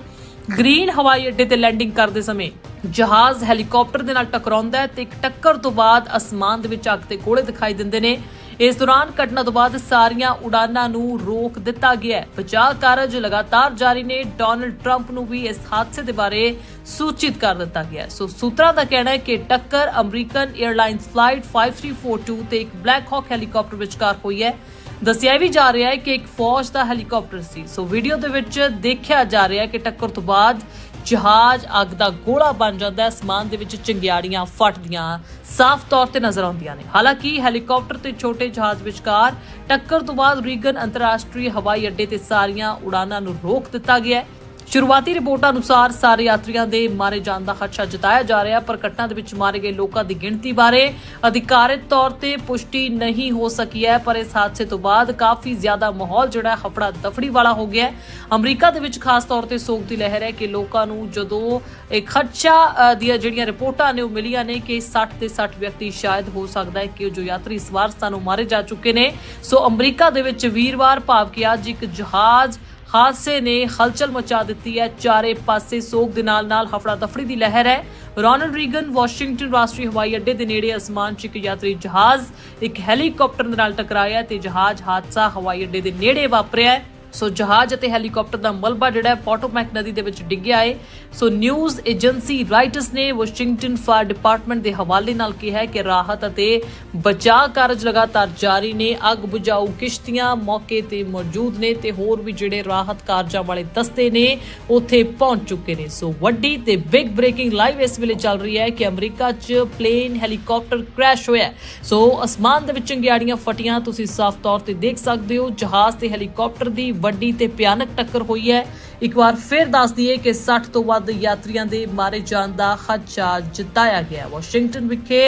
ਗ੍ਰੀਨ ਹਵਾਈ ਅੱਡੇ ਤੇ ਲੈਂਡਿੰਗ ਕਰਦੇ ਸਮੇਂ ਜਹਾਜ਼ ਹੈਲੀਕਾਪਟਰ ਦੇ ਨਾਲ ਟਕਰਾਉਂਦਾ ਹੈ ਤੇ ਇੱਕ ਟੱਕਰ ਤੋਂ ਬਾਅਦ ਅਸਮਾਨ ਦੇ ਵਿੱਚ ਅੱਗ ਤੇ ਗੋਲੇ ਦਿਖਾਈ ਦਿੰਦੇ ਨੇ। ਇਸ ਦੌਰਾਨ ਘਟਨਾ ਤੋਂ ਬਾਅਦ ਸਾਰੀਆਂ ਉਡਾਨਾਂ ਨੂੰ ਰੋਕ ਦਿੱਤਾ ਗਿਆ ਹੈ। ਬਚਾਅ ਕਾਰਜ ਲਗਾਤਾਰ ਜਾਰੀ ਨੇ। ਡੋਨਲਡ ਟਰੰਪ ਨੂੰ ਵੀ ਇਸ ਹਾਦਸੇ ਦੇ ਬਾਰੇ ਸੂਚਿਤ ਕਰ ਦਿੱਤਾ ਗਿਆ ਸੋ ਸੂਤਰਾਂ ਦਾ ਕਹਿਣਾ ਹੈ ਕਿ ਟੱਕਰ ਅਮਰੀਕਨ 에ਅਰਲਾਈਨਸ ਫਲਾਈਟ 5342 ਤੇ ਇੱਕ ਬਲੈਕ ਹਾਕ ਹੈਲੀਕਾਪਟਰ ਵਿਚਕਾਰ ਹੋਈ ਹੈ। ਦੱਸਿਆ ਵੀ ਜਾ ਰਿਹਾ ਹੈ ਕਿ ਇੱਕ ਫੌਜ ਦਾ ਹੈਲੀਕਾਪਟਰ ਸੀ। ਸੋ ਵੀਡੀਓ ਦੇ ਵਿੱਚ ਦੇਖਿਆ ਜਾ ਰਿਹਾ ਕਿ ਟੱਕਰ ਤੋਂ ਬਾਅਦ ਜਹਾਜ਼ ਅੱਗ ਦਾ ਗੋਲਾ ਬਣ ਜਾਂਦਾ ਹੈ। ਸਮਾਨ ਦੇ ਵਿੱਚ ਚਿੰਗਿਆੜੀਆਂ ਫਟਦੀਆਂ, ਸਾਫ਼ ਤੌਰ ਤੇ ਨਜ਼ਰ ਆਉਂਦੀਆਂ ਨੇ। ਹਾਲਾਂਕਿ ਹੈਲੀਕਾਪਟਰ ਤੇ ਛੋਟੇ ਜਹਾਜ਼ ਵਿਚਕਾਰ ਟੱਕਰ ਤੋਂ ਬਾਅਦ ਰੀਗਨ ਅੰਤਰਰਾਸ਼ਟਰੀ ਹਵਾਈ ਅੱਡੇ ਤੇ ਸਾਰੀਆਂ ਉਡਾਨਾਂ ਨੂੰ ਰੋਕ ਦਿੱਤਾ ਗਿਆ ਹੈ। ਸ਼ੁਰੂਆਤੀ ਰਿਪੋਰਟਾਂ ਅਨੁਸਾਰ ਸਾਰੇ ਯਾਤਰੀਆਂ ਦੇ ਮਾਰੇ ਜਾਣ ਦਾ ਖਦਸ਼ਾ ਜਤਾਇਆ ਜਾ ਰਿਹਾ ਪਰ ਘਟਨਾ ਦੇ ਵਿੱਚ ਮਾਰੇ ਗਏ ਲੋਕਾਂ ਦੀ ਗਿਣਤੀ ਬਾਰੇ ਅਧਿਕਾਰਿਤ ਤੌਰ ਤੇ ਪੁਸ਼ਟੀ ਨਹੀਂ ਹੋ ਸਕੀ ਹੈ, ਪਰ ਇਸ ਹਾਦਸੇ ਤੋਂ ਬਾਅਦ ਕਾਫੀ ਜ਼ਿਆਦਾ ਮਾਹੌਲ ਜਿਹੜਾ ਹਫੜਾ ਦਫੜੀ ਵਾਲਾ ਹੋ ਗਿਆ ਹੈ। ਅਮਰੀਕਾ ਦੇ ਵਿੱਚ ਖਾਸ ਤੌਰ ਤੇ ਸੋਗ ਦੀ ਲਹਿਰ ਹੈ ਕਿ ਲੋਕਾਂ ਨੂੰ ਜਦੋਂ ਇਹ ਖਦਸ਼ਾ ਦੀਆਂ ਜਿਹੜੀਆਂ ਰਿਪੋਰਟਾਂ ਨੇ ਉਹ ਮਿਲੀਆਂ ਨੇ ਕਿ 60 ਤੇ 60 ਵਿਅਕਤੀ ਸ਼ਾਇਦ ਹੋ ਸਕਦਾ ਹੈ ਕਿ ਉਹ ਜੋ ਯਾਤਰੀ ਸਵਾਰ ਸਨ ਉਹ ਮਾਰੇ ਜਾ ਚੁੱਕੇ ਨੇ। ਸੋ ਅਮਰੀਕਾ ਦੇ ਵਿੱਚ ਵੀਰਵਾਰ ਭਾਵ ਕਿ ਅੱਜ ਇੱਕ ਜਹਾਜ਼ ਹਾਦਸੇ ਨੇ ਹਲਚਲ ਮਚਾ ਦਿੱਤੀ ਹੈ। ਚਾਰੇ ਪਾਸੇ ਸੋਗ ਦੇ ਨਾਲ ਨਾਲ ਹਫੜਾ ਦਫੜੀ ਦੀ ਲਹਿਰ ਹੈ। ਰੋਨਲਡ ਰੀਗਨ, ਵਾਸ਼ਿੰਗਟਨ ਰਾਸ਼ਟਰੀ ਹਵਾਈ ਅੱਡੇ ਦੇ ਨੇੜੇ ਅਸਮਾਨ 'ਚ ਇੱਕ ਯਾਤਰੀ ਜਹਾਜ਼, ਇੱਕ ਹੈਲੀਕਾਪਟਰ ਦੇ ਨਾਲ ਟਕਰਾਇਆ ਤੇ ਜਹਾਜ਼ ਹਾਦਸਾ ਹਵਾਈ ਅੱਡੇ ਦੇ ਨੇੜੇ ਵਾਪਰਿਆ ਹੈ। ਸੋ ਜਹਾਜ਼ ਅਤੇ ਹੈਲੀਕਾਪਟਰ ਦਾ ਮਲਬਾ ਜਿਹੜਾ ਹੈ ਪੋਟੋਮੈਕ ਨਦੀ ਦੇ ਵਿੱਚ ਡਿੱਗਿਆ ਹੈ ਸੋ ਨਿਊਜ਼ ਏਜੰਸੀ ਰਾਈਟਰਸ ਨੇ ਵਾਸ਼ਿੰਗਟਨ ਫਾਇਰ ਡਿਪਾਰਟਮੈਂਟ ਦੇ ਹਵਾਲੇ ਨਾਲ ਕਿਹਾ ਹੈ ਕਿ ਰਾਹਤ ਅਤੇ ਬਚਾਅ ਕਾਰਜ ਲਗਾਤਾਰ ਜਾਰੀ ਨੇ, ਅੱਗ ਬੁਝਾਊ ਕਿਸ਼ਤੀਆਂ ਮੌਕੇ ਤੇ ਮੌਜੂਦ ਨੇ ਤੇ ਹੋਰ ਵੀ ਜਿਹੜੇ ਰਾਹਤ ਕਾਰਜਾਂ ਵਾਲੇ ਦਸਤੇ ਨੇ, ਉੱਥੇ ਪਹੁੰਚ ਚੁੱਕੇ ਨੇ। ਸੋ ਵੱਡੀ ਤੇ ਬਿਗ ਬ੍ਰੇਕਿੰਗ ਲਾਈਵ ਇਸ ਵੇਲੇ ਚੱਲ ਰਹੀ ਹੈ ਕਿ ਅਮਰੀਕਾ 'ਚ ਪਲੇਨ ਹੈਲੀਕਾਪਟਰ ਕ੍ਰੈਸ਼ ਹੋਇਆ ਸੋ ਅਸਮਾਨ ਦੇ ਵਿੱਚ ਚੰਗਿਆੜੀਆਂ ਫਟੀਆਂ, ਤੁਸੀਂ ਸਾਫ਼ ਤੌਰ ਤੇ ਦੇਖ ਸਕਦੇ ਹੋ, ਜਹਾਜ਼ ਤੇ ਹੈਲੀਕਾਪਟਰ ਦੀ ਵੱਡੀ ਤੇ ਭਿਆਨਕ ਟੱਕਰ ਹੋਈ ਹੈ। ਇੱਕ ਵਾਰ ਫਿਰ ਦੱਸ ਦਈਏ ਕਿ 60 ਤੋਂ ਵੱਧ ਯਾਤਰੀਆਂ ਦੇ ਮਾਰੇ ਜਾਣ ਦਾ ਖਦਸ਼ਾ ਜਤਾਇਆ ਗਿਆ ਵਾਸ਼ਿੰਗਟਨ ਵਿਖੇ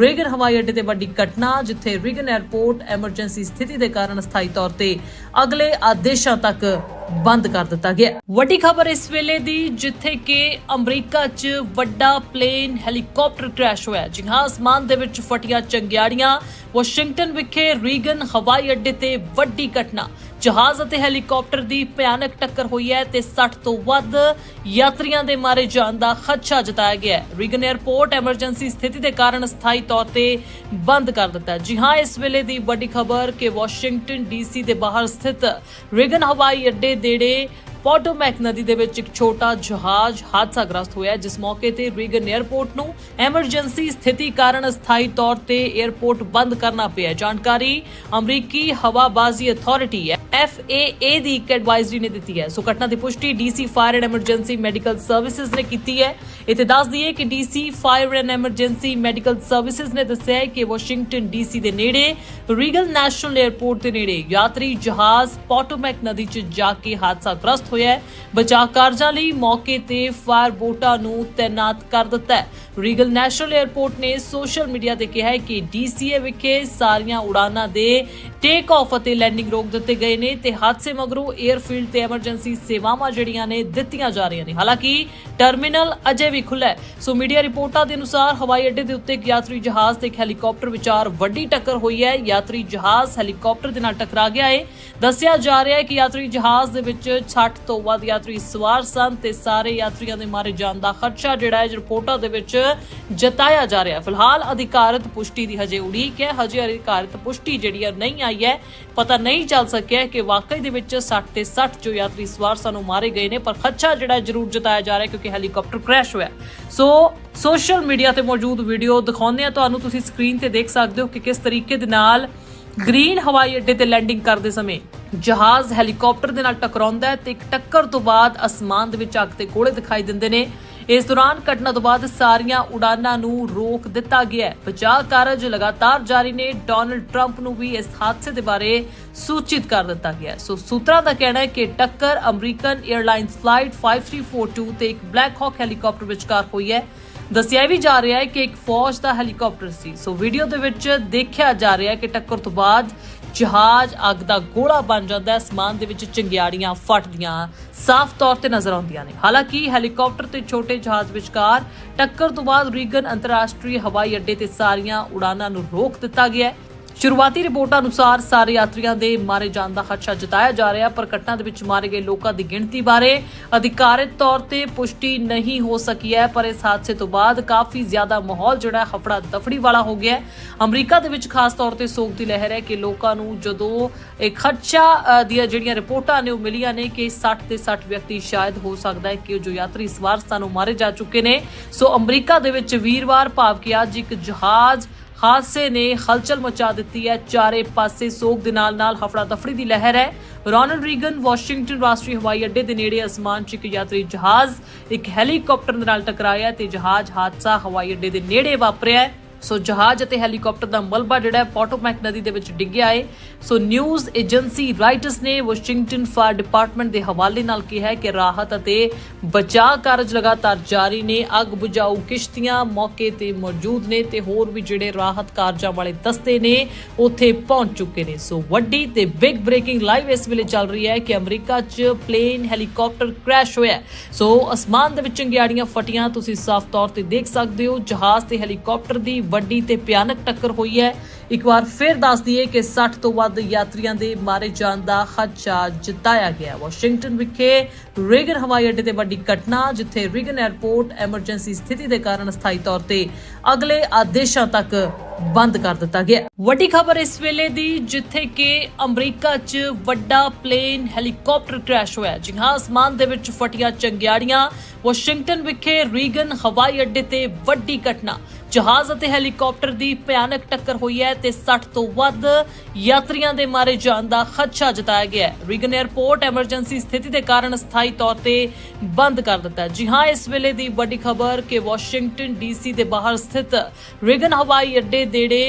ਰੀਗਨ ਹਵਾਈ ਅੱਡੇ ਤੇ ਵੱਡੀ ਘਟਨਾ, ਜਿੱਥੇ ਰੀਗਨ 에ਅਰਪੋਰਟ ਐਮਰਜੈਂਸੀ ਸਥਿਤੀ ਦੇ ਕਾਰਨ ਸਥਾਈ ਤੌਰ ਤੇ ਅਗਲੇ ਆਦੇਸ਼ਾਂ ਤੱਕ ਬੰਦ ਕਰ ਦਿੱਤਾ ਗਿਆ ਵੱਡੀ ਖਬਰ ਇਸ ਵੇਲੇ ਦੀ, ਜਿੱਥੇ ਕਿ ਅਮਰੀਕਾ 'ਚ ਵੱਡਾ ਪਲੇਨ ਹੈਲੀਕਾਪਟਰ ਕ੍ਰੈਸ਼ ਹੋਇਆ ਜੀ ਹਾਂ, ਅਸਮਾਨ ਦੇ ਵਿੱਚ ਫਟੀਆਂ ਚੰਗਿਆੜੀਆਂ। ਵਾਸ਼ਿੰਗਟਨ ਵਿਖੇ ਰੀਗਨ ਹਵਾਈ ਅੱਡੇ ਤੇ ਵੱਡੀ ਘਟਨਾ। ਜਹਾਜ਼ ਅਤੇ ਹੈਲੀਕਾਪਟਰ ਦੀ ਭਿਆਨਕ ਟੱਕਰ ਹੋਈ ਹੈ ਤੇ 60 ਤੋਂ ਵੱਧ ਯਾਤਰੀਆਂ ਦੇ ਮਾਰੇ ਜਾਣ ਦਾ ਖਦਸ਼ਾ ਜਤਾਇਆ ਗਿਆ ਹੈ। ਰੀਗਨ 에ਅਰਪੋਰਟ ਐਮਰਜੈਂਸੀ ਸਥਿਤੀ ਦੇ ਕਾਰਨ ਸਥਾਈ ਤੌਰ ਤੇ ਬੰਦ ਕਰ ਦਿੱਤਾ ਜੀ ਹਾਂ, ਇਸ ਵੇਲੇ ਦੀ ਵੱਡੀ ਖਬਰ ਕਿ ਵਾਸ਼ਿੰਗਟਨ ਡੀਸੀ ਦੇ ਬਾਹਰ ਸਥਿਤ ਰੀਗਨ ਹਵਾਈ ਅੱਡੇ ਦੇੜੇ ਪੋਟੋਮੈਕ ਨਦੀ ਦੇ ਵਿੱਚ ਇੱਕ ਛੋਟਾ ਜਹਾਜ਼ ਹਾਦਸਾ ਗ੍ਰਸਤ ਹੋਇਆ ਜਿਸ ਮੌਕੇ ਤੇ ਰੀਗਨ 에ਅਰਪੋਰਟ ਨੂੰ ਐਮਰਜੈਂਸੀ ਸਥਿਤੀ ਕਾਰਨ ਸਥਾਈ ਤੌਰ ਤੇ 에ਅਰਪੋਰਟ ਬੰਦ ਕਰਨਾ ਪਿਆ ਜਾਣਕਾਰੀ ਅਮਰੀਕੀ ਹਵਾਬਾਜ਼ੀ ਅਥਾਰਟੀ FAA ਦੀ ਇੱਕ ਐਡਵਾਈਜ਼ਰੀ ਨੇ ਦਿੱਤੀ ਹੈ। ਸੋ ਘਟਨਾ ਦੀ ਪੁਸ਼ਟੀ DC fire and emergency medical services ਨੇ ਕੀਤੀ ਹੈ। ਇਥੇ ਦੱਸ ਦਈਏ ਕਿ DC fire and emergency medical services ਨੇ ਦੱਸਿਆ ਹੈ ਕਿ ਵਾਸ਼ਿੰਗਟਨ DC ਦੇ ਨੇੜੇ ਰੀਗਲ ਨੈਸ਼ਨਲ 에ਅਰਪੋਰਟ ਦੇ ਨੇੜੇ ਯਾਤਰੀ ਜਹਾਜ਼ ਪੋਟੋਮੈਕ ਨਦੀ 'ਚ ਜਾ ਕੇ ਹਾਦਸਾ ਗ੍ਰਸਤ ਹੋਇਆ ਹੈ। ਬਚਾਅ ਕਾਰਜਾਂ ਲਈ ਮੌਕੇ ਤੇ ਫਾਇਰ ਬੋਟਾਂ ਨੂੰ ਤਾਇਨਾਤ ਕਰ ਦਿੱਤਾ ਹੈ। ਰੀਗਲ ਨੈਸ਼ਨਲ 에ਅਰਪੋਰਟ ਨੇ ਸੋਸ਼ਲ ਮੀਡੀਆ ਤੇ ਕਿਹਾ ਹੈ ਕਿ DCA ਵਿਖੇ ਸਾਰੀਆਂ ਉਡਾਨਾਂ ਦੇ ਟੇਕ ਆਫ ਅਤੇ ਲੈਂਡਿੰਗ ਰੋਕ ਦਿੱਤੇ ਗਏ ਨੇ ਤੇ ਹਾਦਸੇ ਮਗਰੋਂ 에ਅਰਫੀਲਡ ਤੇ ਐਮਰਜੈਂਸੀ ਸੇਵਾਵਾਂ ਜਿਹੜੀਆਂ ਨੇ ਦਿੱਤੀਆਂ ਜਾ ਰਹੀਆਂ ਨੇ। ਹਾਲਾਂਕਿ ਟਰਮੀਨਲ ਅਜੇ ਵੀ ਖੁੱਲ੍ਹਾ ਹੈ। ਸੋ ਮੀਡੀਆ ਰਿਪੋਰਟਾਂ ਦੇ ਅਨੁਸਾਰ ਹਵਾਈ ਅੱਡੇ ਦੇ ਉੱਤੇ ਇੱਕ ਯਾਤਰੀ ਜਹਾਜ਼ ਤੇ ਇੱਕ ਹੈਲੀਕਾਪਟਰ ਵਿਚਾਰ ਵੱਡੀ ਟੱਕਰ ਹੋਈ ਹੈ। ਯਾਤਰੀ ਜਹਾਜ਼ ਹੈਲੀਕਾਪਟਰ ਦੇ ਨਾਲ ਟਕਰਾ ਗਿਆ ਹੈ। ਦੱਸਿਆ ਜਾ ਰਿਹਾ ਹੈ ਕਿ ਯਾਤਰੀ ਜਹਾਜ਼ ਦੇ ਵਿੱਚ 60 ਤੋਂ ਵੱਧ ਯਾਤਰੀ ਸਵਾਰ ਸਨ ਤੇ ਸਾਰੇ ਯਾਤਰੀਆਂ ਦੇ ਮਾਰੇ ਜਾਣ ਦਾ ਖਦਸ਼ਾ ਜਿਹੜਾ ਹੈ ਰਿਪੋਰਟਾਂ ਦੇ ਵਿੱਚ ਜਤਾਇਆ ਜਾ ਰਿਹਾ ਫਿਲਹਾਲ ਅਧਿਕਾਰਤ ਪੁਸ਼ਟੀ ਦੀ ਹਜੇ ਉਡੀਕ ਹੈ। ਹਜੇ ਅਧਿਕਾਰਤ ਪੁਸ਼ਟੀ ਜਿਹੜੀ ਨਹੀਂ ਆਈ ਹੈ। ਪਤਾ ਨਹੀਂ ਚੱਲ ਸਕਿਆ ਕਿ ਵਾਕਈ ਦੇ ਵਿੱਚ 60 ਤੇ 60 ਜੋ ਯਾਤਰੀ ਸਵਾਰ ਸਨ ਉਹ ਮਾਰੇ ਗਏ ਨੇ, ਪਰ ਖਰਚਾ ਜਿਹੜਾ ਜ਼ਰੂਰ ਜਤਾਇਆ ਜਾ ਰਿਹਾ ਕਿਉਂਕਿ ਹੈਲੀਕਾਪਟਰ ਕ੍ਰੈਸ਼ ਹੋਇਆ ਸੋ ਸੋਸ਼ਲ ਮੀਡੀਆ ਤੇ ਮੌਜੂਦ ਵੀਡੀਓ ਦਿਖਾਉਂਦੇ ਆ ਤੁਹਾਨੂੰ ਤੁਸੀਂ ਸਕਰੀਨ ਤੇ ਦੇਖ ਸਕਦੇ ਹੋ ਕਿ ਕਿਸ ਤਰੀਕੇ ਦੇ ਨਾਲ ਗ੍ਰੀਨ ਹਵਾਈ ਅੱਡੇ ਤੇ ਲੈਂਡਿੰਗ ਕਰਦੇ ਸਮੇਂ ਜਹਾਜ਼ ਹੈਲੀਕਾਪਟਰ ਦੇ ਨਾਲ ਟਕਰਾਉਂਦਾ ਹੈ ਤੇ ਇੱਕ ਟੱਕਰ ਤੋਂ ਬਾਅਦ ਅਸਮਾਨ ਦੇ ਵਿੱਚ ਅੱਗ ਤੇ ਗੋਲੇ ਦਿਖਾਈ ਦਿੰਦੇ ਨੇ। ਇਸ ਦੌਰਾਨ ਘਟਨਾ ਤੋਂ ਬਾਅਦ ਸਾਰੀਆਂ ਉਡਾਨਾਂ ਨੂੰ ਰੋਕ ਦਿੱਤਾ ਗਿਆ ਹੈ। ਬਚਾਅ ਕਾਰਜ ਲਗਾਤਾਰ ਜਾਰੀ ਨੇ। ਡੋਨਲਡ ਟਰੰਪ ਨੂੰ ਵੀ ਇਸ ਹਾਦਸੇ ਦੇ ਬਾਰੇ ਸੂਚਿਤ ਕਰ ਦਿੱਤਾ ਗਿਆ ਸੋ ਸੂਤਰਾਂ ਦਾ ਕਹਿਣਾ ਹੈ ਕਿ ਟੱਕਰ ਅਮਰੀਕਨ 에ਅਰਲਾਈਨਸ ਫਲਾਈਟ 5342 ਤੇ ਇੱਕ ਬਲੈਕ ਹਾਕ ਹੈਲੀਕਾਪਟਰ ਵਿਚਕਾਰ ਹੋਈ ਹੈ। ਦੱਸਿਆ ਵੀ ਜਾ ਰਿਹਾ ਹੈ ਕਿ ਇੱਕ ਫੌਜ ਦਾ ਹੈਲੀਕਾਪਟਰ ਸੀ। ਸੋ ਵੀਡੀਓ ਦੇ ਵਿੱਚ ਦੇਖਿਆ ਜਾ ਰਿਹਾ ਹੈ ਕਿ ਟੱਕਰ ਤੋਂ ਬਾਅਦ ਜਹਾਜ਼ ਅੱਗ ਦਾ ਗੋਲਾ ਬਣ ਜਾਂਦਾ ਹੈ। ਅਸਮਾਨ ਦੇ ਵਿੱਚ ਚੰਗਿਆੜੀਆਂ ਫਟਦੀਆਂ, ਸਾਫ਼ ਤੌਰ ਤੇ ਨਜ਼ਰ ਆਉਂਦੀਆਂ ਨੇ। ਹਾਲਾਂਕਿ ਹੈਲੀਕਾਪਟਰ ਤੇ ਛੋਟੇ ਜਹਾਜ਼ ਵਿਚਕਾਰ ਟੱਕਰ ਤੋਂ ਬਾਅਦ ਰੀਗਨ ਅੰਤਰਰਾਸ਼ਟਰੀ ਹਵਾਈ ਅੱਡੇ ਤੇ ਸਾਰੀਆਂ ਉਡਾਨਾਂ ਨੂੰ ਰੋਕ ਦਿੱਤਾ ਗਿਆ ਹੈ। ਸ਼ੁਰੂਆਤੀ ਰਿਪੋਰਟਾਂ ਅਨੁਸਾਰ ਸਾਰੇ ਯਾਤਰੀਆਂ ਦੇ ਮਾਰੇ ਜਾਣ ਦਾ ਖਦਸ਼ਾ ਜਤਾਇਆ ਜਾ ਰਿਹਾ, ਪਰ ਘਟਨਾ ਦੇ ਵਿੱਚ ਮਾਰੇ ਗਏ ਲੋਕਾਂ ਦੀ ਗਿਣਤੀ ਬਾਰੇ ਅਧਿਕਾਰਿਤ ਤੌਰ ਤੇ ਪੁਸ਼ਟੀ ਨਹੀਂ ਹੋ ਸਕੀ ਹੈ, ਪਰ ਇਸ ਹਾਦਸੇ ਤੋਂ ਬਾਅਦ ਕਾਫੀ ਜ਼ਿਆਦਾ ਮਾਹੌਲ ਜਿਹੜਾ ਹਫੜਾ ਦਫੜੀ ਵਾਲਾ ਹੋ ਗਿਆ ਹੈ। ਅਮਰੀਕਾ ਦੇ ਵਿੱਚ ਖਾਸ ਤੌਰ ਤੇ ਸੋਗ ਦੀ ਲਹਿਰ ਹੈ ਕਿ ਲੋਕਾਂ ਨੂੰ ਜਦੋਂ ਇਹ ਖਦਸ਼ਾ ਦੀਆਂ ਜਿਹੜੀਆਂ ਰਿਪੋਰਟਾਂ ਨੇ ਉਹ ਮਿਲੀਆਂ ਨੇ ਕਿ 60 ਤੇ 60 ਵਿਅਕਤੀ ਸ਼ਾਇਦ ਹੋ ਸਕਦਾ ਹੈ ਕਿ ਜੋ ਯਾਤਰੀ ਸਵਾਰ ਸਨ ਮਾਰੇ ਜਾ ਚੁੱਕੇ ਨੇ। ਸੋ ਅਮਰੀਕਾ ਦੇ ਵਿੱਚ ਵੀਰਵਾਰ ਭਾਵ ਕਿ ਅੱਜ ਇੱਕ ਜਹਾਜ਼ ਹਾਦਸੇ ਨੇ ਹਲਚਲ ਮਚਾ ਦਿੱਤੀ ਹੈ। ਚਾਰੇ ਪਾਸੇ ਸੋਗ ਦੇ ਨਾਲ ਨਾਲ ਹਫੜਾ ਤਫੜੀ ਦੀ ਲਹਿਰ ਹੈ। ਰੋਨਲਡ ਰੀਗਨ, ਵਾਸ਼ਿੰਗਟਨ ਰਾਸ਼ਟਰੀ ਹਵਾਈ ਅੱਡੇ ਦੇ ਨੇੜੇ ਅਸਮਾਨ 'ਚ ਇੱਕ ਯਾਤਰੀ ਜਹਾਜ਼, ਇੱਕ ਹੈਲੀਕਾਪਟਰ ਦੇ ਨਾਲ ਟਕਰਾਇਆ ਤੇ ਜਹਾਜ਼ ਹਾਦਸਾ ਹਵਾਈ ਅੱਡੇ ਦੇ ਨੇੜੇ ਵਾਪਰਿਆ ਹੈ। ਸੋ ਜਹਾਜ਼ ਅਤੇ ਹੈਲੀਕਾਪਟਰ ਦਾ ਮਲਬਾ ਜਿਹੜਾ ਪੋਟੋਮੈਕ ਨਦੀ ਦੇ ਵਿੱਚ ਡਿੱਗਿਆ ਹੈ ਸੋ ਨਿਊਜ਼ ਏਜੰਸੀ ਰਾਈਟਰਸ ਨੇ ਵਾਸ਼ਿੰਗਟਨ ਫਾਇਰ ਡਿਪਾਰਟਮੈਂਟ ਦੇ ਹਵਾਲੇ ਨਾਲ ਕਿਹਾ ਹੈ ਕਿ ਰਾਹਤ ਅਤੇ ਬਚਾਅ ਕਾਰਜ ਲਗਾਤਾਰ ਜਾਰੀ ਨੇ, ਅੱਗ ਬੁਝਾਊ ਕਿਸ਼ਤੀਆਂ ਮੌਕੇ ਤੇ ਮੌਜੂਦ ਨੇ ਤੇ ਹੋਰ ਵੀ ਜਿਹੜੇ ਰਾਹਤ ਕਾਰਜਾਂ ਵਾਲੇ ਦਸਤੇ ਨੇ, ਉੱਥੇ ਪਹੁੰਚ ਚੁੱਕੇ ਨੇ। ਸੋ ਵੱਡੀ ਤੇ ਬਿਗ ਬ੍ਰੇਕਿੰਗ ਲਾਈਵ ਇਸ ਵੇਲੇ ਚੱਲ ਰਹੀ ਹੈ ਕਿ ਅਮਰੀਕਾ 'ਚ ਪਲੇਨ ਹੈਲੀਕਾਪਟਰ ਕ੍ਰੈਸ਼ ਹੋਇਆ ਸੋ ਅਸਮਾਨ ਦੇ ਵਿੱਚ ਚੰਗਿਆੜੀਆਂ ਫਟੀਆਂ, ਤੁਸੀਂ ਸਾਫ਼ ਤੌਰ ਤੇ ਦੇਖ ਸਕਦੇ ਹੋ, ਜਹਾਜ਼ ਤੇ ਹੈਲੀਕਾਪਟਰ ਦੀ ਵੱਡੀ ਤੇ ਭਿਆਨਕ ਟੱਕਰ ਹੋਈ ਹੈ। ਇੱਕ ਵਾਰ ਫਿਰ ਦੱਸ ਦਈਏ ਕਿ 60 ਤੋਂ ਵੱਧ ਯਾਤਰੀਆਂ ਦੇ ਮਾਰੇ ਜਾਣ ਦਾ ਖਦਸ਼ਾ ਜਤਾਇਆ ਗਿਆ ਵਾਸ਼ਿੰਗਟਨ ਵਿਖੇ ਰੀਗਨ ਹਵਾਈ ਅੱਡੇ ਤੇ ਵੱਡੀ ਘਟਨਾ, ਜਿੱਥੇ ਰੀਗਨ 에ਅਰਪੋਰਟ ਐਮਰਜੈਂਸੀ ਸਥਿਤੀ ਦੇ ਕਾਰਨ ਸਥਾਈ ਤੌਰ ਤੇ ਅਗਲੇ ਆਦੇਸ਼ਾਂ ਤੱਕ ਬੰਦ ਕਰ ਦਿੱਤਾ ਗਿਆ ਵੱਡੀ ਖਬਰ ਇਸ ਵੇਲੇ ਦੀ, ਜਿੱਥੇ ਕਿ ਅਮਰੀਕਾ 'ਚ ਵੱਡਾ ਪਲੇਨ ਹੈਲੀਕਾਪਟਰ ਕ੍ਰੈਸ਼ ਹੋਇਆ ਜੀ ਹਾਂ, ਅਸਮਾਨ ਦੇ ਵਿੱਚ ਫਟੀਆਂ ਚੰਗਿਆੜੀਆਂ। ਵਾਸ਼ਿੰਗਟਨ ਵਿਖੇ ਰੀਗਨ ਹਵਾਈ ਅੱਡੇ ਤੇ ਵੱਡੀ ਘਟਨਾ। ਜਹਾਜ਼ ਅਤੇ ਹੈਲੀਕਾਪਟਰ ਦੀ ਭਿਆਨਕ ਟੱਕਰ ਹੋਈ ਹੈ ਤੇ 60 ਤੋਂ ਵੱਧ ਯਾਤਰੀਆਂ ਦੇ ਮਾਰੇ ਜਾਣ ਦਾ ਖਦਸ਼ਾ ਜਤਾਇਆ ਗਿਆ ਹੈ। ਰੀਗਨ 에ਅਰਪੋਰਟ ਐਮਰਜੈਂਸੀ ਸਥਿਤੀ ਦੇ ਕਾਰਨ ਸਥਾਈ ਤੌਰ ਤੇ ਬੰਦ ਕਰ ਦਿੱਤਾ ਜੀ ਹਾਂ, ਇਸ ਵੇਲੇ ਦੀ ਵੱਡੀ ਖਬਰ ਕਿ ਵਾਸ਼ਿੰਗਟਨ ਡੀਸੀ ਦੇ ਬਾਹਰ ਸਥਿਤ ਰੀਗਨ ਹਵਾਈ ਅੱਡੇ ਦੇੜੇ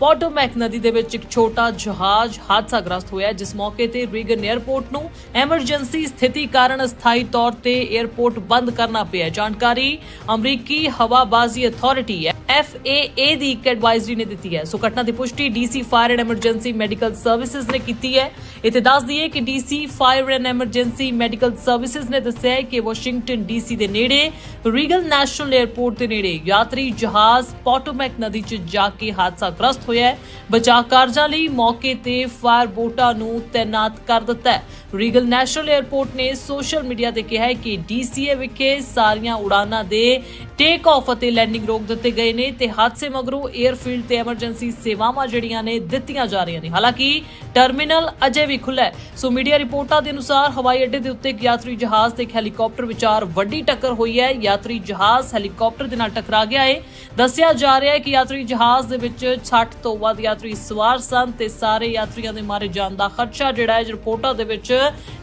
ਪੋਟੋਮੈਕ ਨਦੀ ਦੇ ਵਿੱਚ ਇੱਕ ਛੋਟਾ ਜਹਾਜ਼ ਹਾਦਸਾ ਗ੍ਰਸਤ ਹੋਇਆ ਜਿਸ ਮੌਕੇ ਤੇ ਰੀਗਨ 에ਅਰਪੋਰਟ ਨੂੰ ਐਮਰਜੈਂਸੀ ਸਥਿਤੀ ਕਾਰਨ ਸਥਾਈ ਤੌਰ ਤੇ 에ਅਰਪੋਰਟ ਬੰਦ ਕਰਨਾ ਪਿਆ ਜਾਣਕਾਰੀ ਅਮਰੀਕੀ ਹਵਾਬਾਜ਼ੀ ਅਥਾਰਟੀ FAA ਦੀ ਇੱਕ ਐਡਵਾਈਜ਼ਰੀ ਨੇ ਦਿੱਤੀ ਹੈ। ਸੋ ਘਟਨਾ ਦੀ ਪੁਸ਼ਟੀ DC fire and emergency medical services ਨੇ ਕੀਤੀ ਹੈ। ਇਥੇ ਦੱਸ ਦਈਏ ਕਿ DC fire and emergency medical services ਨੇ ਦੱਸਿਆ ਹੈ ਕਿ ਵਾਸ਼ਿੰਗਟਨ DC ਦੇ ਨੇੜੇ ਰੀਗਲ ਨੈਸ਼ਨਲ 에ਅਰਪੋਰਟ ਦੇ ਨੇੜੇ ਯਾਤਰੀ ਜਹਾਜ਼ ਪੋਟੋਮੈਕ ਨਦੀ 'ਚ ਜਾ ਕੇ ਹਾਦਸਾ ਗ੍ਰਸਤ ਹੋਇਆ ਹੈ। ਬਚਾਅ ਕਾਰਜਾਂ ਲਈ ਮੌਕੇ ਤੇ ਫਾਇਰ ਬੋਟਾਂ ਨੂੰ ਤਾਇਨਾਤ ਕਰ ਦਿੱਤਾ ਹੈ। ਰੀਗਲ ਨੈਸ਼ਨਲ 에ਅਰਪੋਰਟ ਨੇ ਸੋਸ਼ਲ ਮੀਡੀਆ ਤੇ ਕਿਹਾ ਹੈ ਕਿ ਡੀਸੀਏ ਵਿਖੇ ਸਾਰੀਆਂ ਉਡਾਨਾਂ ਦੇ ਟੇਕ ਆਫ ਅਤੇ ਲੈਂਡਿੰਗ ਰੋਕ ਦਿੱਤੇ ਗਏ ਨੇ ਤੇ ਹਾਦਸੇ ਮਗਰੋਂ 에ਅਰਫੀਲਡ ਤੇ ਐਮਰਜੈਂਸੀ ਸੇਵਾਵਾਂ ਜਿਹੜੀਆਂ ਨੇ ਦਿੱਤੀਆਂ ਜਾ ਰਹੀਆਂ ਨੇ। ਹਾਲਾਂਕਿ ਟਰਮੀਨਲ ਅਜੇ ਵੀ ਖੁੱਲ੍ਹਾ ਹੈ। ਸੋ ਮੀਡੀਆ ਰਿਪੋਰਟਾਂ ਦੇ ਅਨੁਸਾਰ ਹਵਾਈ ਅੱਡੇ ਦੇ ਉੱਤੇ ਇੱਕ ਯਾਤਰੀ ਜਹਾਜ਼ ਤੇ ਇੱਕ ਹੈਲੀਕਾਪਟਰ ਵਿਚਾਰ ਵੱਡੀ ਟੱਕਰ ਹੋਈ ਹੈ। ਯਾਤਰੀ ਜਹਾਜ਼ ਹੈਲੀਕਾਪਟਰ ਦੇ ਨਾਲ ਟਕਰਾ ਗਿਆ ਹੈ। ਦੱਸਿਆ ਜਾ ਰਿਹਾ ਹੈ ਕਿ ਯਾਤਰੀ ਜਹਾਜ਼ ਦੇ ਵਿੱਚ 60 ਤੋਂ ਵੱਧ ਯਾਤਰੀ ਸਵਾਰ ਸਨ ਤੇ ਸਾਰੇ ਯਾਤਰੀਆਂ ਦੇ ਮਾਰੇ ਜਾਣ ਦਾ ਖਦਸ਼ਾ ਜਿਹੜਾ ਹੈ ਰਿਪੋਰਟਾਂ ਦੇ ਵਿੱਚ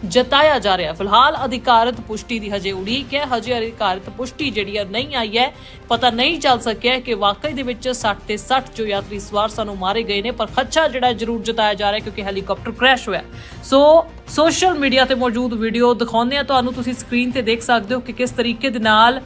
ਜਤਾਇਆ ਜਾ ਰਿਹਾ ਫਿਲਹਾਲ ਅਧਿਕਾਰਤ ਪੁਸ਼ਟੀ ਦੀ ਹਜੇ ਉਡੀਕ ਹੈ। ਹਜੇ ਅਧਿਕਾਰਤ ਪੁਸ਼ਟੀ ਜਿਹੜੀ ਨਹੀਂ ਆਈ ਹੈ। ਪਤਾ ਨਹੀਂ ਚੱਲ ਸਕਿਆ ਕਿ ਵਾਕਈ ਦੇ ਵਿੱਚ 60 ਤੇ 60 ਜੋ ਯਾਤਰੀ ਸਵਾਰ ਸਨ ਉਹ ਮਾਰੇ ਗਏ ਨੇ, ਪਰ ਖਰਚਾ ਜਿਹੜਾ ਜ਼ਰੂਰ ਜਤਾਇਆ ਜਾ ਰਿਹਾ ਕਿਉਂਕਿ ਹੈਲੀਕਾਪਟਰ ਕ੍ਰੈਸ਼ ਹੋਇਆ ਸੋ ਸੋਸ਼ਲ ਮੀਡੀਆ ਤੇ ਮੌਜੂਦ ਵੀਡੀਓ ਦਿਖਾਉਂਦੇ ਆ ਤੁਹਾਨੂੰ ਤੁਸੀਂ ਸਕਰੀਨ ਤੇ ਦੇਖ ਸਕਦੇ ਹੋ ਕਿ ਕਿਸ ਤਰੀਕੇ ਦੇ ਨਾਲ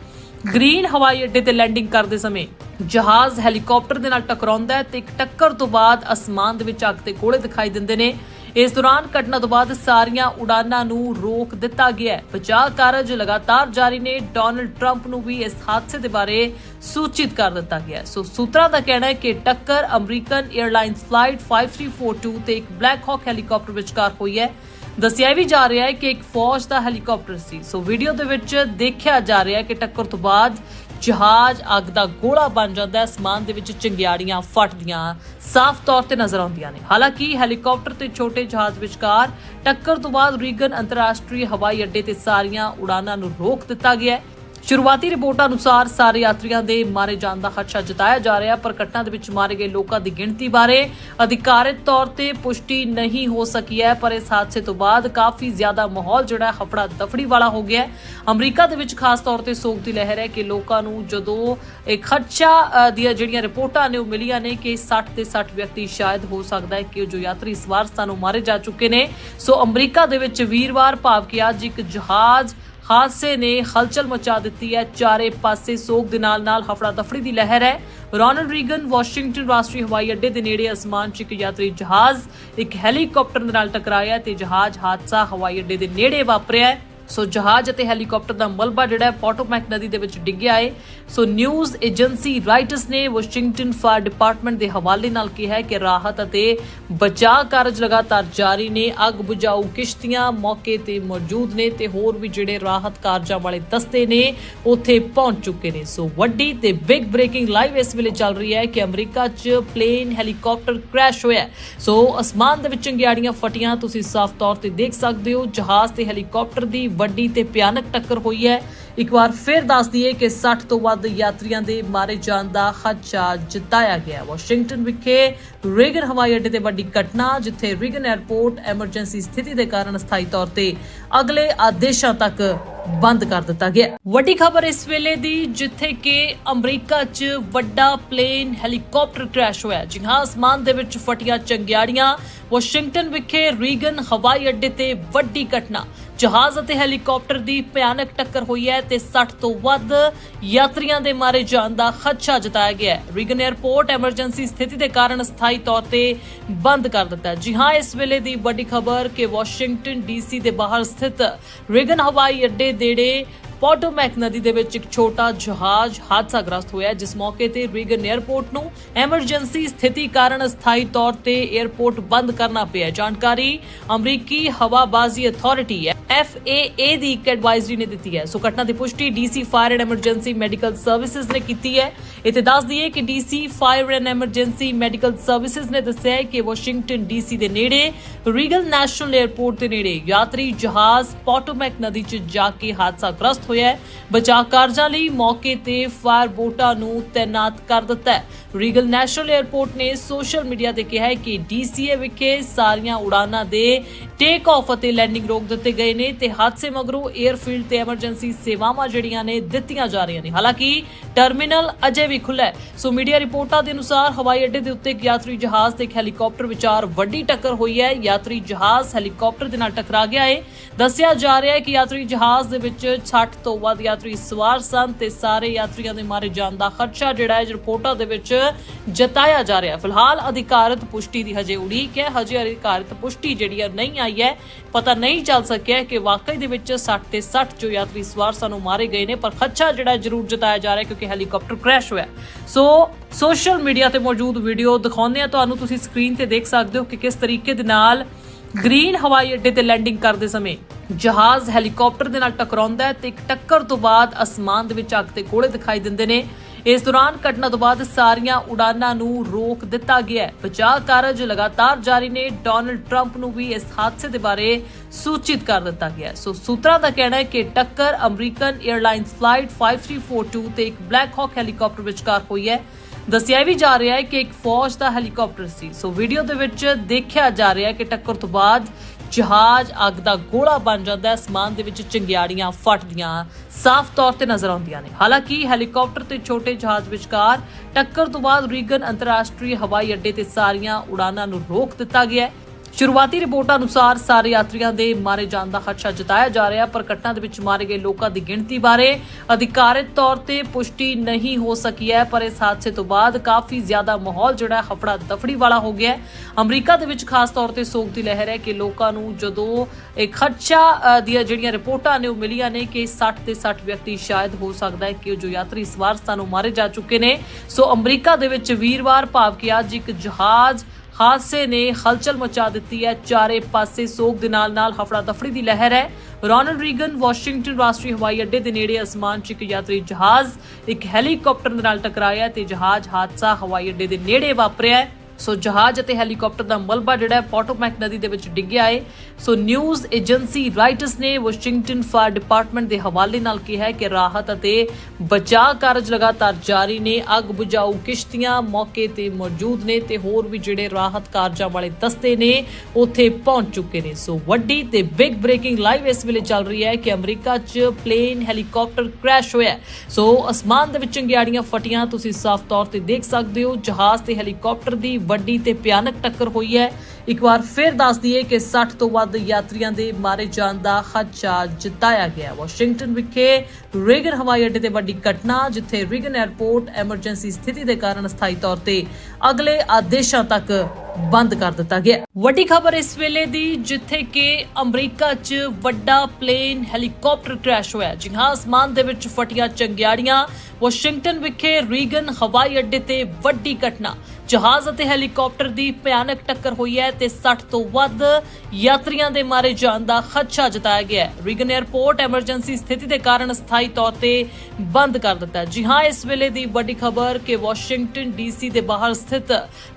ਗ੍ਰੀਨ ਹਵਾਈ ਅੱਡੇ ਤੇ ਲੈਂਡਿੰਗ ਕਰਦੇ ਸਮੇਂ ਜਹਾਜ਼ ਹੈਲੀਕਾਪਟਰ ਦੇ ਨਾਲ ਟਕਰਾਉਂਦਾ ਹੈ ਤੇ ਇੱਕ ਟੱਕਰ ਤੋਂ ਬਾਅਦ ਅਸਮਾਨ ਦੇ ਵਿੱਚ ਅੱਗ ਤੇ ਗੋਲੇ ਦਿਖਾਈ ਦਿੰਦੇ ਨੇ। ਇਸ ਦੌਰਾਨ ਘਟਨਾ ਤੋਂ ਬਾਅਦ ਸਾਰੀਆਂ ਉਡਾਨਾਂ ਨੂੰ ਰੋਕ ਦਿੱਤਾ ਗਿਆ ਹੈ। ਬਚਾਅ ਕਾਰਜ ਲਗਾਤਾਰ ਜਾਰੀ ਨੇ। ਡੋਨਲਡ ਟਰੰਪ ਨੂੰ ਵੀ ਇਸ ਹਾਦਸੇ ਦੇ ਬਾਰੇ ਸੂਚਿਤ ਕਰ ਦਿੱਤਾ ਗਿਆ ਸੋ ਸੂਤਰਾਂ ਦਾ ਕਹਿਣਾ ਹੈ ਕਿ ਟੱਕਰ ਅਮਰੀਕਨ 에ਅਰਲਾਈਨਸ ਫਲਾਈਟ 5342 ਤੇ ਇੱਕ ਬਲੈਕ ਹਾਕ ਹੈਲੀਕਾਪਟਰ ਵਿਚਕਾਰ ਹੋਈ ਹੈ। ਦੱਸਿਆ ਵੀ ਜਾ ਰਿਹਾ ਹੈ ਕਿ ਇੱਕ ਫੌਜ ਦਾ ਹੈਲੀਕਾਪਟਰ ਸੀ। ਸੋ ਵੀਡੀਓ ਦੇ ਵਿੱਚ ਦੇਖਿਆ ਜਾ ਰਿਹਾ ਹੈ ਕਿ ਟੱਕਰ ਤੋਂ ਬਾਅਦ ਜਹਾਜ਼ ਅੱਗ ਦਾ ਗੋਲਾ ਬਣ ਜਾਂਦਾ ਹੈ। ਸਮਾਨ ਦੇ ਵਿੱਚ ਚੰਗਿਆੜੀਆਂ ਫਟਦੀਆਂ, ਸਾਫ਼ ਤੌਰ ਤੇ ਨਜ਼ਰ ਆਉਂਦੀਆਂ ਨੇ। ਹਾਲਾਂਕਿ ਹੈਲੀਕਾਪਟਰ ਤੇ ਛੋਟੇ ਜਹਾਜ਼ ਵਿਚਕਾਰ ਟੱਕਰ ਤੋਂ ਬਾਅਦ ਰੀਗਨ ਅੰਤਰਰਾਸ਼ਟਰੀ ਹਵਾਈ ਅੱਡੇ ਤੇ ਸਾਰੀਆਂ ਉਡਾਨਾਂ ਨੂੰ ਰੋਕ ਦਿੱਤਾ ਗਿਆ ਹੈ। ਸ਼ੁਰੂਆਤੀ ਰਿਪੋਰਟਾਂ ਅਨੁਸਾਰ ਸਾਰੇ ਯਾਤਰੀਆਂ ਦੇ ਮਾਰੇ ਜਾਣ ਦਾ ਖਦਸ਼ਾ ਜਤਾਇਆ ਜਾ ਰਿਹਾ, ਪਰ ਘਟਨਾ ਦੇ ਵਿੱਚ ਮਾਰੇ ਗਏ ਲੋਕਾਂ ਦੀ ਗਿਣਤੀ ਬਾਰੇ ਅਧਿਕਾਰਤ ਤੌਰ ਤੇ ਪੁਸ਼ਟੀ ਨਹੀਂ ਹੋ ਸਕੀ ਹੈ, ਪਰ ਇਸ ਹਾਦਸੇ ਤੋਂ ਬਾਅਦ ਕਾਫੀ ਜ਼ਿਆਦਾ ਮਾਹੌਲ ਜਿਹੜਾ ਹਫੜਾ ਦਫੜੀ ਵਾਲਾ ਹੋ ਗਿਆ ਹੈ। ਅਮਰੀਕਾ ਦੇ ਵਿੱਚ ਖਾਸ ਤੌਰ ਤੇ ਸੋਗ ਦੀ ਲਹਿਰ ਹੈ ਕਿ ਲੋਕਾਂ ਨੂੰ ਜਦੋਂ ਇਹ ਖਦਸ਼ਾ ਦੀਆਂ ਜਿਹੜੀਆਂ ਰਿਪੋਰਟਾਂ ਨੇ ਉਹ ਮਿਲੀਆਂ ਨੇ ਕਿ 60 ਤੇ 60 ਵਿਅਕਤੀ ਸ਼ਾਇਦ ਹੋ ਸਕਦਾ ਹੈ ਕਿ ਜੋ ਯਾਤਰੀ ਸਵਾਰ ਸਨ ਉਹ ਮਾਰੇ ਜਾ ਚੁੱਕੇ ਨੇ। ਸੋ ਅਮਰੀਕਾ ਦੇ ਵਿੱਚ ਵੀਰਵਾਰ ਭਾਵ ਕਿ ਅੱਜ ਇੱਕ ਜਹਾਜ਼ ਹਾਦਸੇ ਨੇ ਹਲਚਲ ਮਚਾ ਦਿੱਤੀ ਹੈ। ਚਾਰੇ ਪਾਸੇ ਸੋਗ ਦੇ ਨਾਲ ਨਾਲ ਹਫੜਾ ਤਫੜੀ ਦੀ ਲਹਿਰ ਹੈ। ਰੋਨਲਡ ਰੀਗਨ, ਵਾਸ਼ਿੰਗਟਨ ਰਾਸ਼ਟਰੀ ਹਵਾਈ ਅੱਡੇ ਦੇ ਨੇੜੇ ਅਸਮਾਨ 'ਚ ਇੱਕ ਯਾਤਰੀ ਜਹਾਜ਼, ਇੱਕ ਹੈਲੀਕਾਪਟਰ ਦੇ ਨਾਲ ਟਕਰਾਇਆ ਤੇ ਜਹਾਜ਼ ਹਾਦਸਾ ਹਵਾਈ ਅੱਡੇ ਦੇ ਨੇੜੇ ਵਾਪਰਿਆ ਹੈ। ਸੋ ਜਹਾਜ਼ ਅਤੇ ਹੈਲੀਕਾਪਟਰ ਦਾ ਮਲਬਾ ਜਿਹੜਾ ਹੈ ਪੋਟੋਮੈਕ ਨਦੀ ਦੇ ਵਿੱਚ ਡਿੱਗਿਆ ਹੈ ਸੋ ਨਿਊਜ਼ ਏਜੰਸੀ ਰਾਈਟਰਸ ਨੇ ਵਾਸ਼ਿੰਗਟਨ ਫਾਇਰ ਡਿਪਾਰਟਮੈਂਟ ਦੇ ਹਵਾਲੇ ਨਾਲ ਕਿਹਾ ਹੈ ਕਿ ਰਾਹਤ ਅਤੇ ਬਚਾਅ ਕਾਰਜ ਲਗਾਤਾਰ ਜਾਰੀ ਨੇ, ਅੱਗ ਬੁਝਾਊ ਕਿਸ਼ਤੀਆਂ ਮੌਕੇ ਤੇ ਮੌਜੂਦ ਨੇ ਤੇ ਹੋਰ ਵੀ ਜਿਹੜੇ ਰਾਹਤ ਕਾਰਜਾਂ ਵਾਲੇ ਦਸਤੇ ਨੇ, ਉੱਥੇ ਪਹੁੰਚ ਚੁੱਕੇ ਨੇ। ਸੋ ਵੱਡੀ ਤੇ ਬਿਗ ਬ੍ਰੇਕਿੰਗ ਲਾਈਵ ਇਸ ਵੇਲੇ ਚੱਲ ਰਹੀ ਹੈ ਕਿ ਅਮਰੀਕਾ 'ਚ ਪਲੇਨ ਹੈਲੀਕਾਪਟਰ ਕ੍ਰੈਸ਼ ਹੋਇਆ ਸੋ ਅਸਮਾਨ ਦੇ ਵਿੱਚ ਚੰਗਿਆੜੀਆਂ ਫਟੀਆਂ, ਤੁਸੀਂ ਸਾਫ਼ ਤੌਰ ਤੇ ਦੇਖ ਸਕਦੇ ਹੋ, ਜਹਾਜ਼ ਤੇ ਹੈਲੀਕਾਪਟਰ ਦੀ ਵੱਡੀ ਤੇ ਭਿਆਨਕ ਟੱਕਰ ਹੋਈ ਹੈ। ਇੱਕ ਵਾਰ ਫਿਰ ਦੱਸ ਦਈਏ ਕਿ 60 ਤੋਂ ਵੱਧ ਯਾਤਰੀਆਂ ਦੇ ਮਾਰੇ ਜਾਣ ਦਾ ਖਦਸ਼ਾ ਜਤਾਇਆ ਗਿਆ ਵਾਸ਼ਿੰਗਟਨ ਵਿਖੇ ਰੀਗਨ ਹਵਾਈ ਅੱਡੇ ਤੇ ਵੱਡੀ ਘਟਨਾ, ਜਿੱਥੇ ਰੀਗਨ 에ਅਰਪੋਰਟ ਐਮਰਜੈਂਸੀ ਸਥਿਤੀ ਦੇ ਕਾਰਨ ਸਥਾਈ ਤੌਰ ਤੇ ਅਗਲੇ ਆਦੇਸ਼ਾਂ ਤੱਕ ਬੰਦ ਕਰ ਦਿੱਤਾ ਗਿਆ। ਵੱਡੀ ਖਬਰ ਇਸ ਵੇਲੇ ਦੀ ਜਿੱਥੇ ਕਿ ਅਮਰੀਕਾ 'ਚ ਵੱਡਾ ਪਲੇਨ ਹੈਲੀਕਾਪਟਰ ਕ੍ਰੈਸ਼ ਹੋਇਆ, ਜੀ ਹਾਂ, ਅਸਮਾਨ ਦੇ ਵਿੱਚ ਫਟੀਆਂ ਚੰਗਿਆੜੀਆਂ, ਵਾਸ਼ਿੰਗਟਨ ਵਿਖੇ ਰੀਗਨ ਹਵਾਈ ਅੱਡੇ ਤੇ ਵੱਡੀ ਘਟਨਾ। ਜਹਾਜ਼ ਅਤੇ ਹੈਲੀਕਾਪਟਰ ਦੀ ਭਿਆਨਕ ਟੱਕਰ ਹੋਈ ਹੈ ਤੇ 60 ਤੋਂ ਵੱਧ ਯਾਤਰੀਆਂ ਦੇ ਮਾਰੇ ਜਾਣ ਦਾ ਖਦਸ਼ਾ ਜਤਾਇਆ ਗਿਆ ਹੈ। ਰੀਗਨ 에ਅਰਪੋਰਟ ਐਮਰਜੈਂਸੀ ਸਥਿਤੀ ਦੇ ਕਾਰਨ ਸਥਾਈ ਤੌਰ ਤੇ ਬੰਦ ਕਰ ਦਿੱਤਾ ਜੀ ਹਾਂ, ਇਸ ਵੇਲੇ ਦੀ ਵੱਡੀ ਖਬਰ ਕਿ ਵਾਸ਼ਿੰਗਟਨ ਡੀਸੀ ਦੇ ਬਾਹਰ ਸਥਿਤ ਰੀਗਨ ਹਵਾਈ ਅੱਡੇ ਦੇੜੇ ਪੋਟੋਮੈਕ ਨਦੀ ਦੇ ਵਿੱਚ ਇੱਕ ਛੋਟਾ ਜਹਾਜ਼ ਹਾਦਸਾ ਗ੍ਰਸਤ ਹੋਇਆ ਜਿਸ ਮੌਕੇ ਤੇ ਰੀਗਨ 에ਅਰਪੋਰਟ ਨੂੰ ਐਮਰਜੈਂਸੀ ਸਥਿਤੀ ਕਾਰਨ ਸਥਾਈ ਤੌਰ ਤੇ 에ਅਰਪੋਰਟ ਬੰਦ ਕਰਨਾ ਪਿਆ ਜਾਣਕਾਰੀ ਅਮਰੀਕੀ ਹਵਾਬਾਜ਼ੀ ਅਥਾਰਟੀ FAA ਦੀ ਇੱਕ ਐਡਵਾਈਜ਼ਰੀ ਨੇ ਦਿੱਤੀ ਹੈ। ਸੋ ਘਟਨਾ ਦੀ ਪੁਸ਼ਟੀ DC fire and emergency medical services ਨੇ ਕੀਤੀ ਹੈ। ਇਥੇ ਦੱਸ ਦਈਏ ਕਿ DC fire and emergency medical services ਨੇ ਦੱਸਿਆ ਹੈ ਕਿ ਵਾਸ਼ਿੰਗਟਨ DC ਦੇ ਨੇੜੇ ਰੀਗਲ ਨੈਸ਼ਨਲ 에ਅਰਪੋਰਟ ਦੇ ਨੇੜੇ ਯਾਤਰੀ ਜਹਾਜ਼ ਪੋਟੋਮੈਕ ਨਦੀ 'ਚ ਜਾ ਕੇ ਹਾਦਸਾ ਗ੍ਰਸਤ ਹੋਇਆ ਹੈ। ਬਚਾਅ ਕਾਰਜਾਂ ਲਈ ਮੌਕੇ ਤੇ ਫਾਇਰ ਬੋਟਾਂ ਨੂੰ ਤਾਇਨਾਤ ਕਰ ਦਿੱਤਾ ਹੈ। ਰੀਗਲ ਨੈਸ਼ਨਲ 에ਅਰਪੋਰਟ ਨੇ ਸੋਸ਼ਲ ਮੀਡੀਆ ਤੇ ਕਿਹਾ ਹੈ ਕਿ ਡੀਸੀਏ ਵਿਖੇ ਸਾਰੀਆਂ ਉਡਾਨਾਂ ਦੇ ਟੇਕ ਆਫ ਅਤੇ ਲੈਂਡਿੰਗ ਰੋਕ ਦਿੱਤੇ ਗਏ ਨੇ ਤੇ ਹਾਦਸੇ ਮਗਰੋਂ 에ਅਰਫੀਲਡ ਤੇ ਐਮਰਜੈਂਸੀ ਸੇਵਾਵਾਂ ਜਿਹੜੀਆਂ ਨੇ ਦਿੱਤੀਆਂ ਜਾ ਰਹੀਆਂ ਨੇ। ਹਾਲਾਂਕਿ, ਟਰਮੀਨਲ ਅਜੇ ਵੀ ਖੁੱਲ੍ਹਾ ਹੈ। ਸੋ ਮੀਡੀਆ ਰਿਪੋਰਟਾਂ ਦੇ ਅਨੁਸਾਰ ਹਵਾਈ ਅੱਡੇ ਦੇ ਉੱਤੇ ਇੱਕ ਯਾਤਰੀ ਜਹਾਜ਼ ਤੇ ਇੱਕ ਹੈਲੀਕਾਪਟਰ ਵਿਚਾਰ ਵੱਡੀ ਟੱਕਰ ਹੋਈ ਹੈ। ਯਾਤਰੀ ਜਹਾਜ਼ ਹੈਲੀਕਾਪਟਰ ਦੇ ਨਾਲ ਟਕਰਾ ਗਿਆ ਹੈ। ਦੱਸਿਆ ਜਾ ਰਿਹਾ ਹੈ ਕਿ ਯਾਤਰੀ ਜਹਾਜ਼ ਦੇ ਵਿੱਚ 60 ਤੋਂ ਵੱਧ ਯਾਤਰੀ ਸਵਾਰ ਸਨ ਤੇ ਸਾਰੇ ਯਾਤਰੀਆਂ ਦੇ ਮਾਰੇ ਜਾਣ ਦਾ ਖਰਚਾ ਜਿਹੜਾ ਹੈ, ਰਿਪੋਰਟਾਂ ਦੇ ਵਿੱਚ ਜਤਾਇਆ ਜਾ ਰਿਹਾ। ਫਿਲਹਾਲ ਅਧਿਕਾਰਤ ਪੁਸ਼ਟੀ ਦੀ ਹਜੇ ਉਡੀਕ ਹੈ। ਹਜੇ ਅਧਿਕਾਰਤ ਪੁਸ਼ਟੀ ਜਿਹੜੀ ਨਹੀਂ ਆਈ ਹੈ। ਪਤਾ ਨਹੀਂ ਚੱਲ ਸਕਿਆ ਕਿ ਵਾਕਈ ਦੇ ਵਿੱਚ 60 ਤੇ 60 ਜੋ ਯਾਤਰੀ ਸਵਾਰ ਸਨ ਮਾਰੇ ਗਏ ਨੇ, ਪਰ ਖਦਸ਼ਾ ਜਿਹੜਾ ਜ਼ਰੂਰ ਜਤਾਇਆ ਜਾ ਰਿਹਾ ਕਿਉਂਕਿ ਹੈਲੀਕਾਪਟਰ ਕ੍ਰੈਸ਼ ਹੋਇਆ। ਸੋ ਸੋਸ਼ਲ ਮੀਡੀਆ ਤੇ ਮੌਜੂਦ ਵੀਡੀਓ ਦਿਖਾਉਂਦੇ ਆ ਤੁਹਾਨੂੰ ਤੁਸੀਂ ਸਕਰੀਨ ਤੇ ਦੇਖ ਸਕਦੇ ਹੋ ਕਿ ਕਿਸ ਤਰੀਕੇ ਦੇ ਨਾਲ ਗ੍ਰੀਨ ਹਵਾਈ ਅੱਡੇ ਤੇ ਲੈਂਡਿੰਗ ਕਰਦੇ ਸਮੇਂ ਜਹਾਜ਼ ਹੈਲੀਕਾਪਟਰ ਦੇ ਨਾਲ ਟਕਰਾਉਂਦਾ ਹੈ ਤੇ ਇੱਕ ਟੱਕਰ ਤੋਂ ਬਾਅਦ ਅਸਮਾਨ ਦੇ ਵਿੱਚ ਅੱਗ ਤੇ ਗੋਲੇ ਦਿਖਾਈ ਦਿੰਦੇ ਨੇ। ਇਸ ਦੌਰਾਨ ਘਟਨਾ ਤੋਂ ਬਾਅਦ ਸਾਰੀਆਂ ਉਡਾਨਾਂ ਨੂੰ ਰੋਕ ਦਿੱਤਾ ਗਿਆ ਹੈ। ਬਚਾਅ ਕਾਰਜ ਲਗਾਤਾਰ ਜਾਰੀ ਨੇ। ਡੋਨਲਡ ਟਰੰਪ ਨੂੰ ਵੀ ਇਸ ਹਾਦਸੇ ਦੇ ਬਾਰੇ ਸੂਚਿਤ ਕਰ ਦਿੱਤਾ ਗਿਆ ਸੋ ਸੂਤਰਾਂ ਦਾ ਕਹਿਣਾ ਹੈ ਕਿ ਟੱਕਰ ਅਮਰੀਕਨ 에ਅਰਲਾਈਨਸ ਫਲਾਈਟ 5342 ਤੇ ਇੱਕ ਬਲੈਕ ਹਾਕ ਹੈਲੀਕਾਪਟਰ ਵਿਚਕਾਰ ਹੋਈ ਹੈ। ਦੱਸਿਆ ਵੀ ਜਾ ਰਿਹਾ ਹੈ ਕਿ ਇੱਕ ਫੌਜ ਦਾ ਹੈਲੀਕਾਪਟਰ ਸੀ। ਸੋ ਵੀਡੀਓ ਦੇ ਵਿੱਚ ਦੇਖਿਆ ਜਾ ਰਿਹਾ ਹੈ ਕਿ ਟੱਕਰ ਤੋਂ ਬਾਅਦ ਜਹਾਜ਼ ਅੱਗ ਦਾ ਗੋਲਾ ਬਣ ਜਾਂਦਾ ਹੈ। ਸਮਾਨ ਦੇ ਵਿੱਚ ਚੰਗਿਆੜੀਆਂ ਫਟਦੀਆਂ, ਸਾਫ਼ ਤੌਰ ਤੇ ਨਜ਼ਰ ਆਉਂਦੀਆਂ ਨੇ। ਹਾਲਾਂਕਿ, ਹੈਲੀਕਾਪਟਰ ਤੇ ਛੋਟੇ ਜਹਾਜ਼ ਵਿਚਕਾਰ ਟੱਕਰ ਤੋਂ ਬਾਅਦ ਰੀਗਨ ਅੰਤਰਰਾਸ਼ਟਰੀ ਹਵਾਈ ਅੱਡੇ ਤੇ ਸਾਰੀਆਂ ਉਡਾਨਾਂ ਨੂੰ ਰੋਕ ਦਿੱਤਾ ਗਿਆ ਹੈ। ਸ਼ੁਰੂਆਤੀ ਰਿਪੋਰਟਾਂ ਅਨੁਸਾਰ ਸਾਰੇ ਯਾਤਰੀਆਂ ਦੇ ਮਾਰੇ ਜਾਣ ਦਾ ਖਦਸ਼ਾ ਜਤਾਇਆ ਜਾ ਰਿਹਾ, ਪਰ ਘਟਨਾ ਦੇ ਵਿੱਚ ਮਾਰੇ ਗਏ ਲੋਕਾਂ ਦੀ ਗਿਣਤੀ ਬਾਰੇ ਅਧਿਕਾਰਤ ਤੌਰ ਤੇ ਪੁਸ਼ਟੀ ਨਹੀਂ ਹੋ ਸਕੀ ਹੈ, ਪਰ ਇਸ ਹਾਦਸੇ ਤੋਂ ਬਾਅਦ ਕਾਫੀ ਜ਼ਿਆਦਾ ਮਾਹੌਲ ਜਿਹੜਾ ਹਫੜਾ ਦਫੜੀ ਵਾਲਾ ਹੋ ਗਿਆ ਹੈ। ਅਮਰੀਕਾ ਦੇ ਵਿੱਚ ਖਾਸ ਤੌਰ ਤੇ ਸੋਗ ਦੀ ਲਹਿਰ ਹੈ ਕਿ ਲੋਕਾਂ ਨੂੰ ਜਦੋਂ ਇਹ ਖਦਸ਼ਾ ਦੀਆਂ ਜਿਹੜੀਆਂ ਰਿਪੋਰਟਾਂ ਨੇ ਉਹ ਮਿਲੀਆਂ ਨੇ ਕਿ 60 ਤੇ 60 ਵਿਅਕਤੀ ਸ਼ਾਇਦ ਹੋ ਸਕਦਾ ਹੈ ਕਿ ਉਹ ਜੋ ਯਾਤਰੀ ਸਵਾਰ ਸਨ ਮਾਰੇ ਜਾ ਚੁੱਕੇ ਨੇ। ਸੋ ਅਮਰੀਕਾ ਦੇ ਵਿੱਚ ਵੀਰਵਾਰ ਭਾਵ ਕਿ ਅੱਜ ਇੱਕ ਜਹਾਜ਼ ਹਾਦਸੇ ਨੇ ਹਲਚਲ ਮਚਾ ਦਿੱਤੀ ਹੈ ਚਾਰੇ ਪਾਸੇ ਸੋਗ ਦੇ ਨਾਲ ਨਾਲ ਹਫੜਾ ਦਫੜੀ ਦੀ ਲਹਿਰ ਹੈ ਰੋਨਲਡ ਰੀਗਨ, ਵਾਸ਼ਿੰਗਟਨ ਰਾਸ਼ਟਰੀ ਹਵਾਈ ਅੱਡੇ ਦੇ ਨੇੜੇ ਅਸਮਾਨ 'ਚ ਇੱਕ ਯਾਤਰੀ ਜਹਾਜ਼, ਇੱਕ ਹੈਲੀਕਾਪਟਰ ਦੇ ਨਾਲ ਟਕਰਾਇਆ ਤੇ ਜਹਾਜ਼ ਹਾਦਸਾ ਹਵਾਈ ਅੱਡੇ ਦੇ ਨੇੜੇ ਵਾਪਰਿਆ ਹੈ। ਸੋ ਜਹਾਜ਼ ਅਤੇ ਹੈਲੀਕਾਪਟਰ ਦਾ ਮਲਬਾ ਜਿਹੜਾ ਹੈ ਪੋਟੋਮੈਕ ਨਦੀ ਦੇ ਵਿੱਚ ਡਿੱਗਿਆ ਹੈ ਸੋ ਨਿਊਜ਼ ਏਜੰਸੀ ਰਾਈਟਰਸ ਨੇ ਵਾਸ਼ਿੰਗਟਨ ਫਾਇਰ ਡਿਪਾਰਟਮੈਂਟ ਦੇ ਹਵਾਲੇ ਨਾਲ ਕਿਹਾ ਹੈ ਕਿ ਰਾਹਤ ਅਤੇ ਬਚਾਅ ਕਾਰਜ ਲਗਾਤਾਰ ਜਾਰੀ ਨੇ, ਅੱਗ ਬੁਝਾਊ ਕਿਸ਼ਤੀਆਂ ਮੌਕੇ ਤੇ ਮੌਜੂਦ ਨੇ ਤੇ ਹੋਰ ਵੀ ਜਿਹੜੇ ਰਾਹਤ ਕਾਰਜਾਂ ਵਾਲੇ ਦਸਤੇ ਨੇ, ਉੱਥੇ ਪਹੁੰਚ ਚੁੱਕੇ ਨੇ। ਸੋ ਵੱਡੀ ਤੇ ਬਿਗ ਬ੍ਰੇਕਿੰਗ ਲਾਈਵ ਇਸ ਵੇਲੇ ਚੱਲ ਰਹੀ ਹੈ ਕਿ ਅਮਰੀਕਾ 'ਚ ਪਲੇਨ ਹੈਲੀਕਾਪਟਰ ਕ੍ਰੈਸ਼ ਹੋਇਆ ਸੋ ਅਸਮਾਨ ਦੇ ਵਿੱਚ ਚੰਗਿਆੜੀਆਂ ਫਟੀਆਂ, ਤੁਸੀਂ ਸਾਫ਼ ਤੌਰ ਤੇ ਦੇਖ ਸਕਦੇ ਹੋ, ਜਹਾਜ਼ ਤੇ ਹੈਲੀਕਾਪਟਰ ਦੀ ਵੱਡੀ ਤੇ ਭਿਆਨਕ ਟੱਕਰ ਹੋਈ ਹੈ। ਇੱਕ ਵਾਰ ਫਿਰ ਦੱਸ ਦਈਏ ਕਿ 60 ਤੋਂ ਵੱਧ ਯਾਤਰੀਆਂ ਦੇ ਮਾਰੇ ਜਾਣ ਦਾ ਖਦਸ਼ਾ ਜਤਾਇਆ ਗਿਆ ਵਾਸ਼ਿੰਗਟਨ ਵਿਖੇ ਰੀਗਨ ਹਵਾਈ ਅੱਡੇ ਤੇ ਵੱਡੀ ਘਟਨਾ, ਜਿੱਥੇ ਰੀਗਨ 에ਅਰਪੋਰਟ ਐਮਰਜੈਂਸੀ ਸਥਿਤੀ ਦੇ ਕਾਰਨ ਸਥਾਈ ਤੌਰ ਤੇ ਅਗਲੇ ਆਦੇਸ਼ਾਂ ਤੱਕ ਬੰਦ ਕਰ ਦਿੱਤਾ ਗਿਆ ਵੱਡੀ ਖਬਰ ਇਸ ਵੇਲੇ ਦੀ, ਜਿੱਥੇ ਕਿ ਅਮਰੀਕਾ 'ਚ ਵੱਡਾ ਪਲੇਨ ਹੈਲੀਕਾਪਟਰ ਕ੍ਰੈਸ਼ ਹੋਇਆ ਜੀ ਹਾਂ, ਅਸਮਾਨ ਦੇ ਵਿੱਚ ਫਟੀਆਂ ਚੰਗਿਆੜੀਆਂ। ਵਾਸ਼ਿੰਗਟਨ ਵਿਖੇ ਰੀਗਨ ਹਵਾਈ ਅੱਡੇ ਤੇ ਵੱਡੀ ਘਟਨਾ। ਜਹਾਜ਼ ਅਤੇ ਹੈਲੀਕਾਪਟਰ ਦੀ ਭਿਆਨਕ ਟੱਕਰ ਹੋਈ ਹੈ ਤੇ 60 ਤੋਂ ਵੱਧ ਯਾਤਰੀਆਂ ਦੇ ਮਾਰੇ ਜਾਣ ਦਾ ਖਦਸ਼ਾ ਜਤਾਇਆ ਗਿਆ ਹੈ। ਰੀਗਨ 에ਅਰਪੋਰਟ ਐਮਰਜੈਂਸੀ ਸਥਿਤੀ ਦੇ ਕਾਰਨ ਸਥਾਈ ਤੌਰ ਤੇ ਬੰਦ ਕਰ ਦਿੱਤਾ ਜੀ ਹਾਂ, ਇਸ ਵੇਲੇ ਦੀ ਵੱਡੀ ਖਬਰ ਕਿ ਵਾਸ਼ਿੰਗਟਨ ਡੀਸੀ ਦੇ ਬਾਹਰ ਸਥਿਤ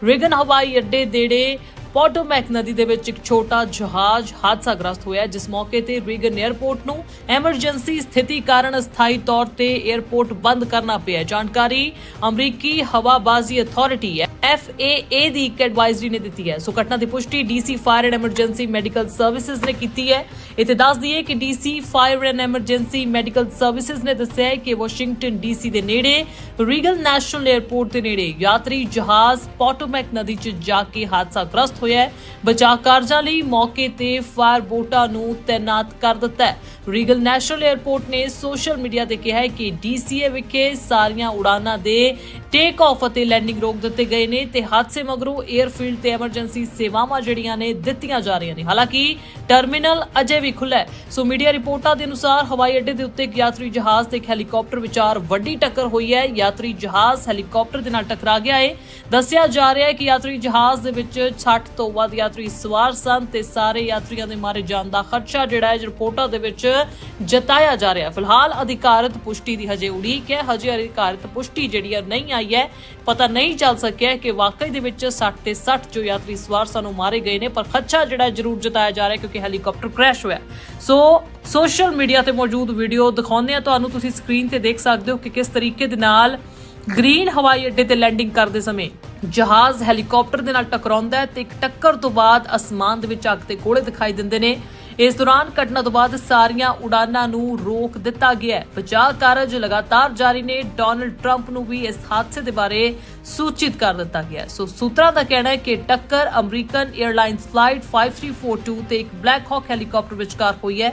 ਰੀਗਨ ਹਵਾਈ ਅੱਡੇ ਦੇੜੇ ਪੋਟੋਮੈਕ ਨਦੀ ਦੇ ਵਿੱਚ ਇੱਕ ਛੋਟਾ ਜਹਾਜ਼ ਹਾਦਸਾ ਗ੍ਰਸਤ ਹੋਇਆ ਜਿਸ ਮੌਕੇ ਤੇ ਰੀਗਨ 에ਅਰਪੋਰਟ ਨੂੰ ਐਮਰਜੈਂਸੀ ਸਥਿਤੀ ਕਾਰਨ ਸਥਾਈ ਤੌਰ ਤੇ 에ਅਰਪੋਰਟ ਬੰਦ ਕਰਨਾ ਪਿਆ ਜਾਣਕਾਰੀ ਅਮਰੀਕੀ ਹਵਾਬਾਜ਼ੀ ਅਥਾਰਟੀ ਹੈ FAA ਦੀ ਇੱਕ ਐਡਵਾਈਜ਼ਰੀ ਨੇ ਦਿੱਤੀ ਹੈ। ਸੋ ਘਟਨਾ ਦੀ ਪੁਸ਼ਟੀ DC fire and emergency medical services ਨੇ ਕੀਤੀ ਹੈ। ਇੱਥੇ ਦੱਸ ਦਈਏ ਕਿ DC fire and emergency medical services ਨੇ ਦੱਸਿਆ ਹੈ ਕਿ ਵਾਸ਼ਿੰਗਟਨ ਡੀਸੀ ਦੇ ਨੇੜੇ, ਰੀਗਲ ਨੈਸ਼ਨਲ 에ਅਰਪੋਰਟ ਦੇ ਨੇੜੇ ਯਾਤਰੀ ਜਹਾਜ਼ ਪੋਟੋਮੈਕ ਨਦੀ 'ਚ ਜਾ ਕੇ ਹਾਦਸਾਗ੍ਰਸਤ ਹੋਇਆ ਹੈ। ਬਚਾਅ ਕਾਰਜਾਂ ਲਈ ਮੌਕੇ ਤੇ ਫਾਇਰ ਬੋਟਾਂ ਨੂੰ ਤਾਇਨਾਤ ਕਰ ਦਿੱਤਾ ਹੈ। ਰੀਗਲ ਨੈਸ਼ਨਲ 에ਅਰਪੋਰਟ ਨੇ ਸੋਸ਼ਲ ਮੀਡੀਆ ਤੇ ਕਿਹਾ ਹੈ ਕਿ ਡੀਸੀਏ ਵਿਖੇ ਸਾਰੀਆਂ ਉਡਾਨਾਂ ਦੇ ਟੇਕ ਆਫ ਅਤੇ ਲੈਂਡਿੰਗ ਰੋਕ ਦਿੱਤੇ ਗਏ ਨੇ ਤੇ ਹਾਦਸੇ ਮਗਰੋਂ 에ਅਰਫੀਲਡ ਤੇ ਐਮਰਜੈਂਸੀ ਸੇਵਾਵਾਂ ਜਿਹੜੀਆਂ ਨੇ ਦਿੱਤੀਆਂ ਜਾ ਰਹੀਆਂ ਨੇ। ਹਾਲਾਂਕਿ, ਟਰਮੀਨਲ ਅਜੇ ਵੀ ਖੁੱਲ੍ਹਾ ਹੈ। ਸੋ ਮੀਡੀਆ ਰਿਪੋਰਟਾਂ ਦੇ ਅਨੁਸਾਰ ਹਵਾਈ ਅੱਡੇ ਦੇ ਉੱਤੇ ਇੱਕ ਯਾਤਰੀ ਜਹਾਜ਼ ਤੇ ਇੱਕ ਹੈਲੀਕਾਪਟਰ ਵਿਚਾਰ ਵੱਡੀ ਟੱਕਰ ਹੋਈ ਹੈ। ਯਾਤਰੀ ਜਹਾਜ਼ ਹੈਲੀਕਾਪਟਰ ਦੇ ਨਾਲ ਟਕਰਾ ਗਿਆ ਹੈ। ਦੱਸਿਆ ਜਾ ਰਿਹਾ ਹੈ ਕਿ ਯਾਤਰੀ ਜਹਾਜ਼ ਦੇ ਵਿੱਚ 60 ਤੋਂ ਵੱਧ ਯਾਤਰੀ ਸਵਾਰ ਸਨ ਤੇ ਸਾਰੇ ਯਾਤਰੀਆਂ ਦੇ ਮਾਰੇ ਜਾਣ ਦਾ ਖਰਚਾ ਜਿਹੜਾ ਹੈ, ਰਿਪੋਰਟਾਂ ਦੇ ਵਿੱਚ ਜਤਾਇਆ ਜਾ ਰਿਹਾ। ਫਿਲਹਾਲ ਅਧਿਕਾਰਤ ਪੁਸ਼ਟੀ ਦੀ ਹਜੇ ਉਡੀਕ ਹੈ। ਹਜੇ ਅਧਿਕਾਰਤ ਪੁਸ਼ਟੀ ਜਿਹੜੀ ਨਹੀਂ ਆਈ ਹੈ। ਪਤਾ ਨਹੀਂ ਚੱਲ ਸਕਿਆ ਕਿ ਵਾਕਈ ਦੇ ਵਿੱਚ 60 ਤੇ 60 ਜੋ ਯਾਤਰੀ ਸਵਾਰ ਸਨ ਮਾਰੇ ਗਏ ਨੇ, ਪਰ ਖਦਸ਼ਾ ਜਿਹੜਾ ਜ਼ਰੂਰ ਜਤਾਇਆ ਜਾ ਰਿਹਾ ਕਿਉਂਕਿ ਹੈਲੀਕਾਪਟਰ ਕ੍ਰੈਸ਼ ਹੋਇਆ। ਸੋ ਸੋਸ਼ਲ ਮੀਡੀਆ ਤੇ ਮੌਜੂਦ ਵੀਡੀਓ ਦਿਖਾਉਂਦੇ ਆ ਤੁਹਾਨੂੰ ਤੁਸੀਂ ਸਕਰੀਨ ਤੇ ਦੇਖ ਸਕਦੇ ਹੋ ਕਿ ਕਿਸ ਤਰੀਕੇ ਦੇ ਨਾਲ ਗ੍ਰੀਨ ਹਵਾਈ ਅੱਡੇ ਤੇ ਲੈਂਡਿੰਗ ਕਰਦੇ ਸਮੇਂ ਜਹਾਜ਼ ਹੈਲੀਕਾਪਟਰ ਦੇ ਨਾਲ ਟਕਰਾਉਂਦਾ ਹੈ ਤੇ ਇੱਕ ਟੱਕਰ ਤੋਂ ਬਾਅਦ ਅਸਮਾਨ ਦੇ ਵਿੱਚ ਅੱਗ ਤੇ ਗੋਲੇ ਦਿਖਾਈ ਦਿੰਦੇ ਨੇ। ਇਸ ਦੌਰਾਨ ਘਟਨਾ ਤੋਂ ਬਾਅਦ ਸਾਰੀਆਂ ਉਡਾਨਾਂ ਨੂੰ ਰੋਕ ਦਿੱਤਾ ਗਿਆ ਹੈ। ਬਚਾਅ ਕਾਰਜ ਲਗਾਤਾਰ ਜਾਰੀ ਨੇ। ਡੋਨਲਡ ਟਰੰਪ ਨੂੰ ਵੀ ਇਸ ਹਾਦਸੇ ਦੇ ਬਾਰੇ ਸੂਚਿਤ ਕਰ ਦਿੱਤਾ ਗਿਆ ਸੋ ਸੂਤਰਾਂ ਦਾ ਕਹਿਣਾ ਹੈ ਕਿ ਟੱਕਰ ਅਮਰੀਕਨ 에ਅਰਲਾਈਨਸ ਫਲਾਈਟ 5342 ਤੇ ਇੱਕ ਬਲੈਕ ਹਾਕ ਹੈਲੀਕਾਪਟਰ ਵਿਚਕਾਰ ਹੋਈ ਹੈ।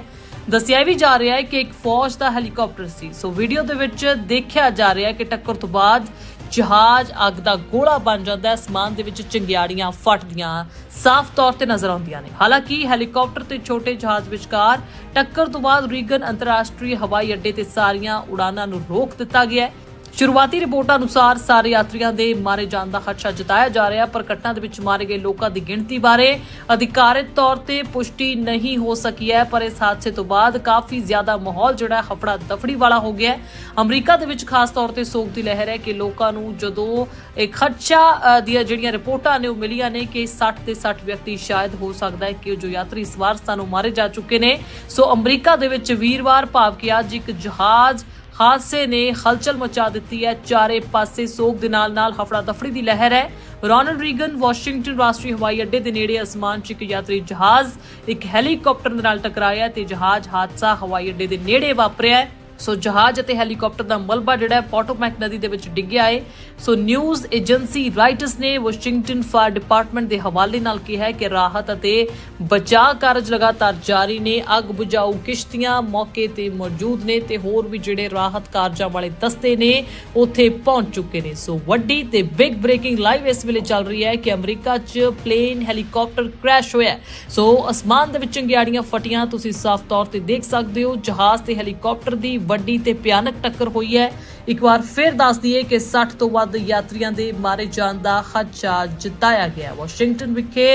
ਦੱਸਿਆ ਵੀ ਜਾ ਰਿਹਾ ਹੈ ਕਿ ਇੱਕ ਫੌਜ ਦਾ ਹੈਲੀਕਾਪਟਰ ਸੀ। ਸੋ ਵੀਡੀਓ ਦੇ ਵਿੱਚ ਦੇਖਿਆ ਜਾ ਰਿਹਾ ਹੈ ਕਿ ਟੱਕਰ ਤੋਂ ਬਾਅਦ ਜਹਾਜ਼ ਅੱਗ ਦਾ ਗੋਲਾ ਬਣ ਜਾਂਦਾ ਹੈ। ਅਸਮਾਨ ਦੇ ਵਿੱਚ ਚਿੰਗਿਆੜੀਆਂ ਫਟਦੀਆਂ, ਸਾਫ਼ ਤੌਰ ਤੇ ਨਜ਼ਰ ਆਉਂਦੀਆਂ ਨੇ। ਹਾਲਾਂਕਿ, ਹੈਲੀਕਾਪਟਰ ਤੇ ਛੋਟੇ ਜਹਾਜ਼ ਵਿਚਕਾਰ ਟੱਕਰ ਤੋਂ ਬਾਅਦ ਰੀਗਨ ਅੰਤਰਰਾਸ਼ਟਰੀ ਹਵਾਈ ਅੱਡੇ ਤੇ ਸਾਰੀਆਂ ਉਡਾਨਾਂ ਨੂੰ ਰੋਕ ਦਿੱਤਾ ਗਿਆ ਹੈ। ਸ਼ੁਰੂਆਤੀ ਰਿਪੋਰਟਾਂ ਅਨੁਸਾਰ ਸਾਰੇ ਯਾਤਰੀਆਂ ਦੇ ਮਾਰੇ ਜਾਣ ਦਾ ਖਦਸ਼ਾ ਜਤਾਇਆ ਜਾ ਰਿਹਾ, ਪਰ ਘਟਨਾ ਦੇ ਵਿੱਚ ਮਾਰੇ ਗਏ ਲੋਕਾਂ ਦੀ ਗਿਣਤੀ ਬਾਰੇ ਅਧਿਕਾਰਿਤ ਤੌਰ ਤੇ ਪੁਸ਼ਟੀ ਨਹੀਂ ਹੋ ਸਕੀ ਹੈ, ਪਰ ਇਸ ਹਾਦਸੇ ਤੋਂ ਬਾਅਦ ਕਾਫੀ ਜ਼ਿਆਦਾ ਮਾਹੌਲ ਜਿਹੜਾ ਹਫੜਾ ਦਫੜੀ ਵਾਲਾ ਹੋ ਗਿਆ ਹੈ। ਅਮਰੀਕਾ ਦੇ ਵਿੱਚ ਖਾਸ ਤੌਰ ਤੇ ਸੋਗ ਦੀ ਲਹਿਰ ਹੈ ਕਿ ਲੋਕਾਂ ਨੂੰ ਜਦੋਂ ਇਹ ਖਦਸ਼ਾ ਦੀਆਂ ਜਿਹੜੀਆਂ ਰਿਪੋਰਟਾਂ ਨੇ ਉਹ ਮਿਲੀਆਂ ਨੇ ਕਿ 60 ਤੇ 60 ਵਿਅਕਤੀ ਸ਼ਾਇਦ ਹੋ ਸਕਦਾ ਹੈ ਕਿ ਜੋ ਯਾਤਰੀ ਸਵਾਰ ਸਾਨੂੰ ਮਾਰੇ ਜਾ ਚੁੱਕੇ ਨੇ। ਸੋ ਅਮਰੀਕਾ ਦੇ ਵਿੱਚ ਵੀਰਵਾਰ ਭਾਵ ਕਿ ਅੱਜ ਇੱਕ ਜਹਾਜ਼ ਹਾਦਸੇ ਨੇ ਹਲਚਲ ਮਚਾ ਦਿੱਤੀ ਹੈ। ਚਾਰੇ ਪਾਸੇ ਸੋਗ ਦੇ ਨਾਲ ਨਾਲ ਹਫੜਾ ਦਫੜੀ ਦੀ ਲਹਿਰ ਹੈ। ਰੋਨਲਡ ਰੀਗਨ, ਵਾਸ਼ਿੰਗਟਨ ਰਾਸ਼ਟਰੀ ਹਵਾਈ ਅੱਡੇ ਦੇ ਨੇੜੇ ਅਸਮਾਨ 'ਚ ਇੱਕ ਯਾਤਰੀ ਜਹਾਜ਼, ਇੱਕ ਹੈਲੀਕਾਪਟਰ ਦੇ ਨਾਲ ਟਕਰਾਇਆ ਤੇ ਜਹਾਜ਼ ਹਾਦਸਾ ਹਵਾਈ ਅੱਡੇ ਦੇ ਨੇੜੇ ਵਾਪਰਿਆ ਹੈ। ਸੋ ਜਹਾਜ਼ ਅਤੇ ਹੈਲੀਕਾਪਟਰ ਦਾ ਮਲਬਾ ਜਿਹੜਾ ਹੈ ਪੋਟੋਮੈਕ ਨਦੀ ਦੇ ਵਿੱਚ ਡਿੱਗਿਆ ਹੈ ਸੋ ਨਿਊਜ਼ ਏਜੰਸੀ ਰਾਈਟਰਸ ਨੇ ਵਾਸ਼ਿੰਗਟਨ ਫਾਇਰ ਡਿਪਾਰਟਮੈਂਟ ਦੇ ਹਵਾਲੇ ਨਾਲ ਕਿਹਾ ਹੈ ਕਿ ਰਾਹਤ ਅਤੇ ਬਚਾਅ ਕਾਰਜ ਲਗਾਤਾਰ ਜਾਰੀ ਨੇ, ਅੱਗ ਬੁਝਾਊ ਕਿਸ਼ਤੀਆਂ ਮੌਕੇ ਤੇ ਮੌਜੂਦ ਨੇ ਤੇ ਹੋਰ ਵੀ ਜਿਹੜੇ ਰਾਹਤ ਕਾਰਜਾਂ ਵਾਲੇ ਦਸਤੇ ਨੇ, ਉੱਥੇ ਪਹੁੰਚ ਚੁੱਕੇ ਨੇ। ਸੋ ਵੱਡੀ ਤੇ ਬਿਗ ਬ੍ਰੇਕਿੰਗ ਲਾਈਵ ਇਸ ਵੇਲੇ ਚੱਲ ਰਹੀ ਹੈ ਕਿ ਅਮਰੀਕਾ 'ਚ ਪਲੇਨ ਹੈਲੀਕਾਪਟਰ ਕ੍ਰੈਸ਼ ਹੋਇਆ ਸੋ ਅਸਮਾਨ ਦੇ ਵਿੱਚ ਚੰਗਿਆੜੀਆਂ ਫਟੀਆਂ, ਤੁਸੀਂ ਸਾਫ਼ ਤੌਰ ਤੇ ਦੇਖ ਸਕਦੇ ਹੋ, ਜਹਾਜ਼ ਤੇ ਹੈਲੀਕਾਪਟਰ ਦੀ ਵੱਡੀ ਤੇ ਭਿਆਨਕ ਟੱਕਰ ਹੋਈ ਹੈ। ਇੱਕ ਵਾਰ ਫਿਰ ਦੱਸ ਦਈਏ ਕਿ 60 ਤੋਂ ਵੱਧ ਯਾਤਰੀਆਂ ਦੇ ਮਾਰੇ ਜਾਣ ਦਾ ਖਦਸ਼ਾ ਜਤਾਇਆ ਗਿਆ ਵਾਸ਼ਿੰਗਟਨ ਵਿਖੇ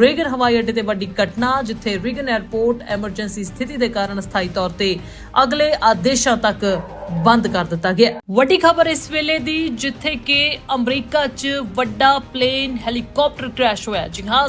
ਰੀਗਨ ਹਵਾਈ ਅੱਡੇ ਤੇ ਵੱਡੀ ਘਟਨਾ, ਜਿੱਥੇ ਰੀਗਨ 에ਅਰਪੋਰਟ ਐਮਰਜੈਂਸੀ ਸਥਿਤੀ ਦੇ ਕਾਰਨ ਸਥਾਈ ਤੌਰ ਤੇ ਅਗਲੇ ਆਦੇਸ਼ਾਂ ਤੱਕ ਬੰਦ ਕਰ ਦਿੱਤਾ ਗਿਆ ਵੱਡੀ ਖਬਰ ਇਸ ਵੇਲੇ ਦੀ, ਜਿੱਥੇ ਕਿ ਅਮਰੀਕਾ 'ਚ ਵੱਡਾ ਪਲੇਨ ਹੈਲੀਕਾਪਟਰ ਕ੍ਰੈਸ਼ ਹੋਇਆ ਜੀ ਹਾਂ